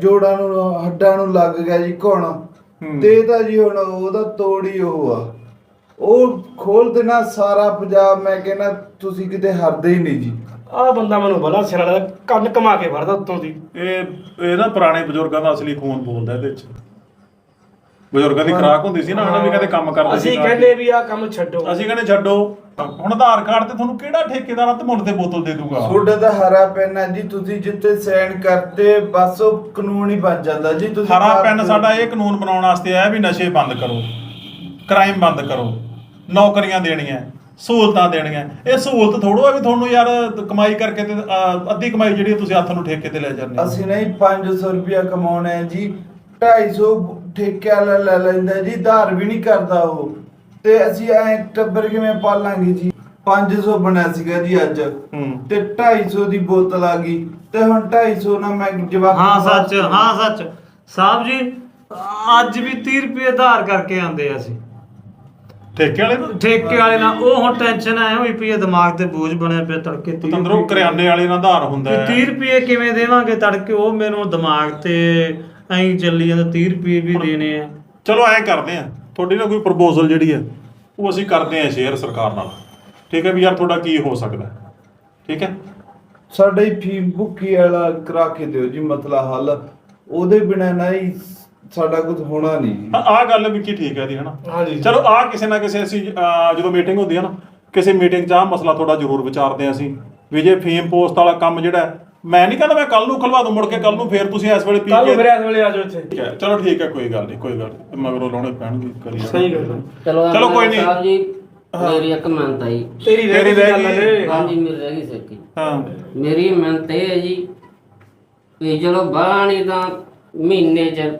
ਜੋੜਾਂ ਨੂੰ ਹੱਡਾਂ ਨੂੰ ਲੱਗ ਗਿਆ ਜੀ ਘੁਣ ਤੇ ਇਹ ਤਾਂ ਜੀ ਹੁਣ ਉਹਦਾ ਤੋੜੀ ਉਹ ਆ। ਉਹ ਖੋਲ ਦੇਣਾ ਸਾਰਾ ਪੰਜਾਬ ਮੈਂ ਕਹਿੰਦਾ ਤੁਸੀਂ ਕਿਤੇ ਹਰਦੇ ਹੀ ਨਹੀਂ ਜੀ। ਆਹ ਬੰਦਾ ਮੈਨੂੰ ਬੜਾ ਸਿਰ ਵਾਲਾ ਕੰਨ ਕਮਾ ਕੇ ਭਰਦਾ ਉੱਤੋਂ ਦੀ। ਇਹ ਇਹ ਨਾ ਪੁਰਾਣੇ ਬਜ਼ੁਰਗਾਂ ਦਾ ਅਸਲੀ ਖੂਨ ਬੋਲਦਾ ਇਹਦੇ ਵਿੱਚ ਬਜ਼ੁਰਗਾਂ ਦੀ ਖੁਰਾਕ ਹੁੰਦੀ ਸੀ ਨਾ ਉਹਨਾਂ ਵੀ ਕਦੇ ਕੰਮ ਕਰਦੇ ਅਸੀਂ ਕਹਿੰਦੇ ਵੀ ਆਹ ਕੰਮ ਛੱਡੋ। ਅਸੀਂ ਕਹਿੰਦੇ ਛੱਡੋ। ਹੁਣ ਆਧਾਰ ਕਾਰਡ ਤੇ ਤੁਹਾਨੂੰ ਕਿਹੜਾ ਠੇਕੇਦਾਰ ਅੱਧ ਮੁੱਲ ਤੇ ਬੋਤਲ ਦੇ ਦੂਗਾ ਤੁਹਾਡਾ ਤਾਂ ਹਰਾ ਪੈਨ ਹੈ ਜੀ ਤੁਸੀਂ ਜਿੱਤੇ ਸਾਈਨ ਕਰਤੇ ਬਸ ਉਹ ਕਾਨੂੰਨ ਹੀ ਬਣ ਜਾਂਦਾ ਜੀ ਤੁਸੀਂ ਹਰਾ ਪੈਨ। ਸਾਡਾ ਇਹ ਕਾਨੂੰਨ ਬਣਾਉਣ ਵਾਸਤੇ ਆਇਆ ਵੀ ਨਸ਼ੇ ਬੰਦ ਕਰੋ ਕ੍ਰਾਈਮ ਬੰਦ ਕਰੋ ਨੌਕਰੀਆਂ ਦੇਣੀਆਂ ਸਹੂਲਤਾਂ ਦੇਣੀਆਂ। ਇਹ ਸਹੂਲਤ ਥੋੜੋ ਹੈ ਵੀ ਤੁਹਾਨੂੰ ਯਾਰ ਕਮਾਈ ਕਰਕੇ ਤੇ ਅਹ, ਅੱਧੀ ਕਮਾਈ ਜਿਹੜੀ ਤੁਸੀਂ ਹੱਥ ਨੂੰ ਠੇਕੇ ਤੇ ਲੈ ਜਾਂਦੇ ਹੋ। ਅਸੀਂ ਨਹੀਂ 500 ਰੁਪਇਆ ਕਮਾਉਣਾ ਹੈ ਜੀ 250 ਠੇਕੇ ਵਾਲਾ ਲੈ ਲੈਂਦਾ ਜੀ ਧਾਰ ਵੀ ਨਹੀਂ ਕਰਦਾ ਉਹ। ਤੇ ਅਸੀਂ ਐ ਟੱਬਰ ਕਿਵੇਂ ਪਾਲਾਂਗੇ ਜੀ? 500 ਬਣਿਆ ਸੀਗਾ ਜੀ ਅੱਜ। ਹੂੰ। ਤੇ 250 ਦੀ ਬੋਤਲ ਆ ਗਈ। ਤੇ ਹੁਣ 250 ਨਾਲ ਮੈਂ ਜਵਾਬ ਹਾਂ ਸੱਚ। ਹਾਂ ਸੱਚ। ਸਾਹਿਬ ਜੀ ਅੱਜ ਵੀ 30 ਰੁਪਏ ਆਧਾਰ ਕਰਕੇ ਆਂਦੇ ਆ ਅਸੀਂ। ਠੇਕੇ ਵਾਲੇ ਨੂੰ ਠੇਕੇ ਵਾਲੇ ਨਾਲ। ਉਹ ਹੁਣ ਟੈਨਸ਼ਨ ਆਇਆ ਹੋਈ ਪਈ ਹੈ ਦਿਮਾਗ ਤੇ ਬੋਝ ਬਣਿਆ ਪਿਆ ਤੜਕੇ 30 ਤੰਦਰੋਂ ਕਰਿਆਨੇ ਵਾਲੇ ਨਾਲ ਆਧਾਰ ਹੁੰਦਾ ਹੈ। 30 ਰੁਪਏ ਕਿਵੇਂ ਦੇਵਾਂਗੇ ਤੜਕੇ? ਉਹ ਮੈਨੂੰ ਦਿਮਾਗ ਤੇ ਐਂ ਚੱਲੀ ਜਾਂਦਾ 30 ਰੁਪਏ ਵੀ ਦੇਣੇ ਆ। ਚਲੋ ਐਂ ਕਰਦੇ ਆ ਤੁਹਾਡੀ ਨਾ ਕੋਈ ਪ੍ਰਪੋਜ਼ਲ ਜਿਹੜੀ ਹੈ ਉਹ ਅਸੀਂ ਕਰਦੇ ਆ ਸ਼ੇਅਰ ਸਰਕਾਰ ਨਾਲ। ਠੀਕ ਹੈ ਵੀ ਯਾਰ ਤੁਹਾਡਾ ਕੀ ਹੋ ਸਕਦਾ ਹੈ। ਠੀਕ ਹੈ ਸਾਡੇ ਹੀ ਫੀਮ ਭੁੱਕੀ ਵਾਲਾ ਕਰਾ ਕੇ ਦਿਓ ਜੀ ਮਸਲਾ ਹੱਲ। ਉਹਦੇ ਬਿਨਾ ਨਹੀਂ ਸਾਡਾ ਕੁਝ ਹੋਣਾ ਨਹੀਂ ਜੀ। ਆਹ ਗੱਲ ਵੀ ਕੀ ਠੀਕ ਹੈ ਦੀ ਹਨਾ? ਹਾਂਜੀ। ਚਲੋ ਆ ਕਿਸੇ ਨਾ ਕਿਸੇ ਅਸੀਂ ਅਹ, ਜਦੋਂ ਮੀਟਿੰਗ ਹੁੰਦੀ ਹੈ ਨਾ ਕਿਸੇ ਮੀਟਿੰਗ 'ਚ ਆਹ ਮਸਲਾ ਤੁਹਾਡਾ ਜ਼ਰੂਰ ਵਿਚਾਰਦੇ ਹਾਂ ਅਸੀਂ ਵੀ ਜੇ ਫੀਮ ਪੋਸਟ ਵਾਲਾ ਕੰਮ ਜਿਹੜਾ ਹੈ, ਮੈਂ ਨਹੀਂ ਕਹਿੰਦਾ ਮੈਂ ਕੱਲ ਨੂੰ ਖਲਵਾ ਦੂੰ ਮੁੜ ਕੇ ਕੱਲ ਨੂੰ ਫੇਰ ਤੁਸੀਂ ਇਸ ਵੇਲੇ ਪੀ ਕੱਲ ਕੇ ਮੇਰੇ ਇਸ ਵੇਲੇ ਆ ਜਾਓ ਇੱਥੇ ਠੀਕ ਹੈ ਚਲੋ ਠੀਕ ਹੈ ਕੋਈ ਗੱਲ ਨਹੀਂ ਕੋਈ ਗੱਲ ਨਹੀਂ ਮਗਰੋਂ ਲਾਉਣੇ ਪੈਣਗੇ ਕਰੀ ਜਾਣਾ। ਸਹੀ ਗੱਲ ਹੈ। ਚਲੋ ਚਲੋ ਕੋਈ ਨਹੀਂ। ਸਾਹਿਬ ਜੀ ਮੇਰੀ ਇੱਕ ਮਿਹਨਤ ਆਈ ਤੇਰੀ ਰਹਿ ਤੇਰੀ ਗਈ ਰਹਿ ਗੱਲ ਗਈ। ਹਲੇ। ਹਾਂਜੀ ਮੇਰੀ ਰਹਿ ਗਈ ਸੱਕੀ ਹਾਂ ਮੇਰੀ ਮਿਹਨਤ ਇਹ ਹੈ ਜੀ ਵੀ ਚਲੋ ਬਾਣੀ ਤਾਂ ਮਹੀਨੇ ਚ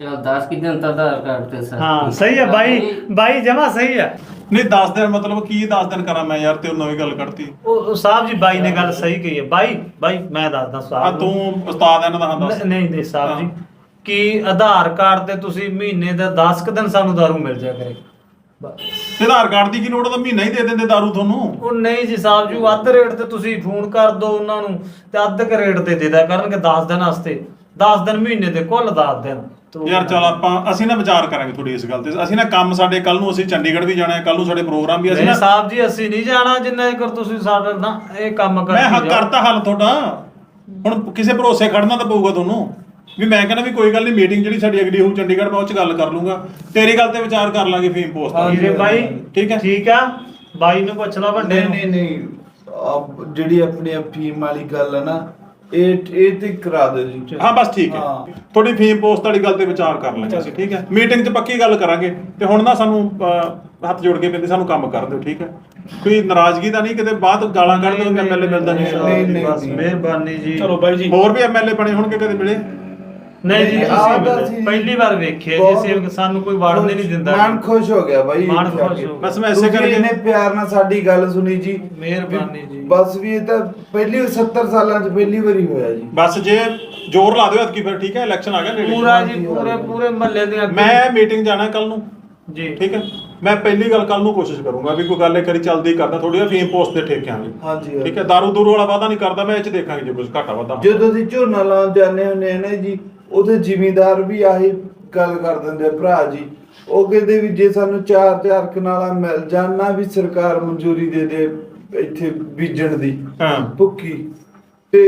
ਚਲ 10 ਕਿ ਦਿਨ ਤਾਂ ਆਧਾਰ ਕਾਰਡ ਤੇ ਸਰ। ਹਾਂ ਸਹੀ ਹੈ ਬਾਈ ਬਾਈ ਜਮਾ ਸਹੀ ਹੈ। ਨਹੀਂ 10 ਦਿਨ ਮਤਲਬ ਕੀ 10 ਦਿਨ ਕਰਾਂ ਮੈਂ ਯਾਰ ਤੇ ਉਹ ਨਵੀਂ ਗੱਲ ਕੱਢਤੀ। ਉਹ ਉਹ ਸਾਹਿਬ ਜੀ ਬਾਈ ਨੇ ਗੱਲ ਸਹੀ ਕਹੀ ਹੈ। ਬਾਈ ਬਾਈ ਮੈਂ ਦੱਸਦਾ ਆ ਸਾਹਿਬ ਤੂੰ ਉਸਤਾਦ ਇਹਨਾਂ ਦਾ ਹਾਂ ਦੱਸ। ਨ- ਨਹੀਂ ਨਹੀਂ ਸਾਹਿਬ ਜੀ। ਕਿ ਆਧਾਰ ਕਾਰਡ ਤੇ ਤੁਸੀਂ ਮਹੀਨੇ ਦਾ 10 ਕੁ ਦਿਨ ਸਾਨੂੰ ਦਾਰੂ ਮਿਲ ਜਾ ਕਰੇ। ਤੇ ਆਧਾਰ ਕਾਰਡ ਦੀ ਕੀ ਲੋੜ ਆ? ਤਾਂ ਮਹੀਨਾ ਹੀ ਦੇ ਦਿੰਦੇ ਦਾਰੂ ਤੁਹਾਨੂੰ। ਉਹ ਨਹੀਂ ਜੀ ਸਾਹਿਬ ਜੀ ਉਹ ਅੱਧ ਰੇਟ ਤੇ ਤੁਸੀਂ ਫੋਨ ਕਰ ਦਿਓ ਉਹਨਾਂ ਨੂੰ ਤੇ ਅੱਧ ਕ ਰੇਟ ਤੇ ਦੇ ਦਿਆ ਕਰਨਗੇ 10 ਦਿਨ ਵਾਸਤੇ। 10 ਦਿਨ ਮਹੀਨੇ ਦੇ ਕੁੱਲ 10 ਦਿਨ। ਤੋ- ਯਾਰ ਚਲ ਆਪਾਂ ਅਸੀਂ ਨਾ ਵਿਚਾਰ ਕਰਾਂਗੇ ਥੋੜੀ ਇਸ ਗੱਲ ਤੇ। ਅਸੀਂ ਨਾ ਕੰਮ ਸਾਡੇ ਕੱਲ ਨੂੰ ਅਸੀਂ ਚੰਡੀਗੜ੍ਹ ਵੀ ਜਾਣਾ ਹੈ ਕੱਲ ਨੂੰ ਸਾਡੇ ਪ੍ਰੋਗਰਾਮ ਵੀ ਅਸੀਂ ਨਾ ਸਾਹਿਬ ਜੀ ਅਸੀਂ ਨਹੀਂ ਜਾਣਾ ਜਿੰਨਾ ਚਿਰ ਤੁਸੀਂ ਸਾਡਾ ਨਾ ਇਹ ਕੰਮ ਕਰ ਮੈਂ ਹੱਕ ਕਰਤਾ ਹੱਲ ਤੁਹਾਡਾ। ਹੁਣ ਕਿਸੇ ਭਰੋਸੇ ਖੜਨਾ ਤਾਂ ਪਊਗਾ ਤੁਹਾਨੂੰ। ਵੀ ਮੈਂ ਕਹਿੰਦਾ ਵੀ ਕੋਈ ਗੱਲ ਨਹੀਂ ਮੀਟਿੰਗ ਜਿਹੜੀ ਸਾਡੀ ਅਗਲੀ ਹੋਊ ਚੰਡੀਗੜ੍ਹ ਮੈਂ ਉਹ ਚ ਗੱਲ ਕਰ ਲੂੰਗਾ। ਤੇਰੀ ਗੱਲ ਤੇ ਵਿਚਾਰ ਕਰ ਲਾਂਗੇ ਫੀਮ ਪੋਸਟ ਵੀਰੇ ਬਾਈ। ਠੀਕ ਹੈ? ਠੀਕ ਆ? ਬਾਈ ਨੂੰ ਪੁੱਛ ਲਾ ਵੱਡੇ ਨਹੀਂ ਨਹੀਂ ਨਹੀਂ। ਆਹ ਜਿਹੜੀ ਆਪਣੀ ਅਫੀਮ ਵਾਲੀ ਗੱਲ ਹੈ ਨਾ ਇਹ ਇਹ ਤੇ ਕਰਾ ਦਿਓ ਜੀ ਹਾਂ ਬਸ ਠੀਕ ਹੈ। ਹਾਂ। ਤੁਹਾਡੀ ਫੀਮ ਪੋਸਟ ਵਾਲੀ ਗੱਲ ਤੇ ਵਿਚਾਰ ਕਰ ਲਾਂਗੇ ਅਸੀਂ ਠੀਕ ਹੈ? ਮੀਟਿੰਗ 'ਚ ਪੱਕੀ ਗੱਲ ਕਰਾਂਗੇ। ਤੇ ਹੁਣ ਨਾ ਸਾਨੂੰ ਅਹ, ਹੱਥ ਜੋੜ ਕੇ ਬੇਨਤੀ ਸਾਨੂੰ ਕੰਮ ਕਰ ਦਿਓ ਠੀਕ ਹੈ? ਕੋਈ ਨਾਰਾਜ਼ਗੀ ਤਾਂ ਨਹੀਂ ਕਿਤੇ ਬਾਅਦ ਗਾਲਾਂ ਕੱਢ ਦਿਓ ਐਮਐਲਏ ਮਿਲਦਾ ਨਹੀਂ। ਨਹੀਂ, ਨਹੀਂ, ਬਸ ਨਹੀਂ। ਮਿਹਰਬਾਨੀ ਜੀ। ਚਲੋ ਬਾਈ ਜੀ। ਹੋਰ ਵੀ ਐਮਐਲਏ ਬਣੇ ਹੋਣਗੇ ਕਦੇ ਮਿਲੇ? ਨਹੀਂ ਜੀ ਤੁਸੀਂ ਮਿਲੇ। ਪਹਿਲੀ ਵਾਰ ਵੇਖਿਆ ਜੀ ਬਹੁਤ- ਸੇਵਕ ਸਾਨੂੰ ਕੋਈ ਵੜਨ ਹੀ ਨਹੀਂ ਦਿੰਦਾ ਮਨ ਖੁਸ਼ ਹੋ ਗਿਆ ਬਾਈ ਮਨ ਇੱਥੇ ਆ ਖੁਸ਼ ਕੇ। ਹੋ ਗਿਆ। ਬਸ ਮੈਂ ਇਸੇ ਤੁਸੀਂ ਕਰਕੇ ਇਹਨੇ ਪਿਆਰ ਨਾਲ ਸਾਡੀ ਗੱਲ ਸੁਣੀ ਜੀ। ਮਿਹਰਬਾਨੀ ਜੀ। ਬਸ ਵੀ ਇਹ ਤਾਂ ਪਹਿਲੀ 70 ਸਾਲਾਂ 'ਚ ਪਹਿਲੀ ਵਾਰੀ ਹੋਇਆ ਜੀ। ਬਸ ਜੇ ਜ਼ੋਰ ਲਾ ਦਿਓ ਐਤਕੀ ਫਿਰ ਠੀਕ ਹੈ? ਇਲੈਕਸ਼ਨ ਆ ਗਿਆ ਨੇੜੇ ਪੂਰਾ ਜੀ ਪੂਰੇ ਪੂਰੇ ਮਹੱਲੇ ਦੇ ਅੱਗੇ- ਮੈਂ ਮੀਟਿੰਗ ਜਾਣਾ ਕੱਲ ਨੂੰ। ਜੀ। ਠੀਕ ਹੈ? ਮੈਂ ਪਹਿਲੀ ਗੱਲ ਕੱਲ ਨੂੰ ਕੋਸ਼ਿਸ਼ ਕਰੂੰਗਾ ਵੀ ਕੋਈ ਗੱਲ ਇਹ ਕਰੀ ਚੱਲਦੀ ਕਰਦਾ ਥੋੜੀ ਫੀਮ ਪੋਸਟ ਦੇ ਠੇਕਿਆਂ ਦੀ ਹਾਂਜੀ, ਹਾਂਜੀ। ਠੀਕ ਹੈ? ਦਾਰੂ ਦੂਰੂ ਵਾਲਾ ਵਾਦਾ ਨਹੀਂ ਕਰਦਾ ਮੈਂ ਇਹ ਚ ਦੇਖਾਂਗੇ ਜੇ ਕੁਝ ਘਾਟਾ ਵਾਦਾ ਜਦੋਂ ਅਸੀਂ ਝੋਨਾ ਲਾਉਣ ਜਾਂਦੇ ਹੁੰਦੇ ਆ ਨਾ ਜੀ ਉਹਦੇ ਜ਼ਿਮੀਂਦਾਰ ਵੀ ਆਹੀ ਗੱਲ ਕਰ ਦਿੰਦੇ ਆ ਭਰਾ ਜੀ। ਉਹ ਕਹਿੰਦੇ ਵੀ ਜੇ ਸਾਨੂੰ ਚਾਰ ਚਾਰ ਕਨਾਲਾਂ ਮਿਲ ਜਾਣ ਨਾ ਵੀ ਸਰਕਾਰ ਮਨਜ਼ੂਰੀ ਦੇ ਦੇ ਇੱਥੇ ਬੀਜਣ ਦੀ। ਹਾਂ। ਭੁੱਕੀ। ਤੇ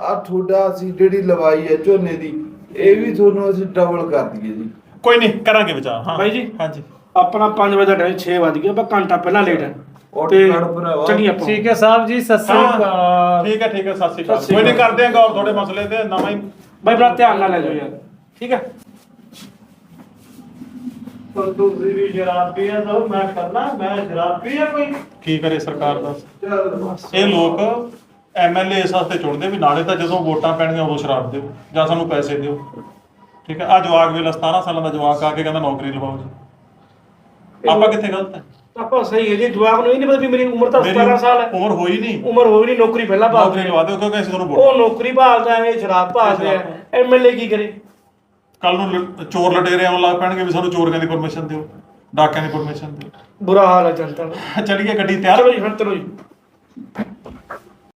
ਆ ਤੁਹਾਡਾ ਅਸੀਂ ਜਿਹੜੀ ਲਵਾਈ ਹੈ ਝੋਨੇ ਦੀ ਇਹ ਵੀ ਤੁਹਾਨੂੰ ਅਸੀਂ ਡਬਲ ਕਰ ਦਈਏ ਜੀ। ਕੋਈ ਨਹੀਂ ਕਰਾਂਗੇ ਵਿਚਾਰ ਹਾਂ। ਬਾਈ ਜੀ। ਹਾਂਜੀ। ਆਪਣਾ 5 ਵਜੇ ਦਾ ਟਾਈਮ 6 ਵਜ ਗਿਆ ਬਸ ਘੰਟਾ ਪਹਿਲਾਂ ਲੇਟ ਹੈ ਤੇ ਭਰਾਵਾ। ਚੱਲੀ ਆਪਾਂ। ਠੀਕ ਹੈ ਸਾਹਿਬ ਜੀ ਸਤਿ ਸ੍ਰੀ ਅਕਾਲ। ਠੀਕ ਹੈ ਠੀਕ ਹੈ ਸਤਿ ਸ਼੍ਰੀ ਅਕਾਲ। ਕੋਈ ਨਹੀਂ। ਕਰਦੇ ਆਂ ਗੌਰ ਤੁਹਾਡੇ ਮਸਲੇ ਤੇ ਨਵਾਂ ਹੀ ਬਾਈ ਬੜਾ ਧਿਆਨ ਨਾਲ ਲੈ ਜਾਓ ਯਾਰ ਠੀਕ ਹੈ? ਪਰ ਤੁਸੀਂ ਵੀ ਸ਼ਰਾਬ ਪੀਆ ਤਾਂ ਮੈਂ ਕਰਨਾ ਮੈਂ ਸ਼ਰਾਬ ਪੀਆ ਕੋਈ? ਕੀ ਕਰੇ ਸਰਕਾਰ ਦਾ? ਇਹ ਲੋਕ ਐਮਐਲਏ ਇਸ ਵਾਸਤੇ ਚੁਣਦੇ ਵੀ ਨਾਲੇ ਤਾਂ ਜਦੋਂ ਵੋਟਾਂ ਪੈਣਗੀਆਂ ਉਦੋਂ ਸ਼ਰਾਬ ਦਿਓ ਜਾਂ ਸਾਨੂੰ ਪੈਸੇ ਦਿਓ। ਠੀਕ ਹੈ ਆ ਜਵਾਕ ਵੇਲਾ 17 ਸਾਲਾਂ ਦਾ ਜਵਾਕ ਆ ਕੇ ਕਹਿੰਦਾ ਨੌਕਰੀ ਲਵਾਓ ਜੀ। ਆਪਾਂ ਕਿੱਥੇ ਗਲਤ ਹੈ? ਆਪਾਂ ਸਹੀ ਹੈ ਜੀ ਜਵਾਬ ਨੂੰ ਇਹ ਨਹੀਂ ਪਤਾ ਵੀ ਮੇਰੀ ਉਮਰ ਤਾਂ ਮੇਰੀ 17 ਸਾਲ ਹੈ। ਉਮਰ ਹੋਈ ਨਹੀਂ। ਉਮਰ ਹੋਈ ਨਹੀਂ ਨੌਕਰੀ ਪਹਿਲਾਂ ਨੌਕਰੀ ਭਾਲਦੇ ਲਵਾ ਦਿਓ ਕਿਉਂਕਿ ਅਸੀਂ ਤੁਹਾਨੂੰ ਉਹ ਨੌਕਰੀ ਭਾਲਦਾ ਇਹ ਸ਼ਰਾਬ। ਭਾਲਦਾ ਹੈ ਐਮਐਲਏ ਕੀ ਕਰੇ? ਕੱਲ ਨੂੰ ਲ- ਚੋਰ ਲਟੇਰੇ ਆਉਣ ਲੱਗ ਪੈਣਗੇ ਵੀ ਸਾਨੂੰ ਚੋਰੀਆਂ ਦੀ ਪਰਮਿਸ਼ਨ ਦਿਓ ਡਾਕਿਆਂ ਦੀ ਪਰਮਿਸ਼ਨ ਦਿਓ। ਬੁਰਾ ਹਾਲ ਹੈ ਜਨਤਾ ਦਾ। ਚੱਲੀਏ ਗੱਡੀ ਤਿਆਰ। ਚਲੋ ਜੀ ਫਿਰ ਚਲੋ ਜੀ।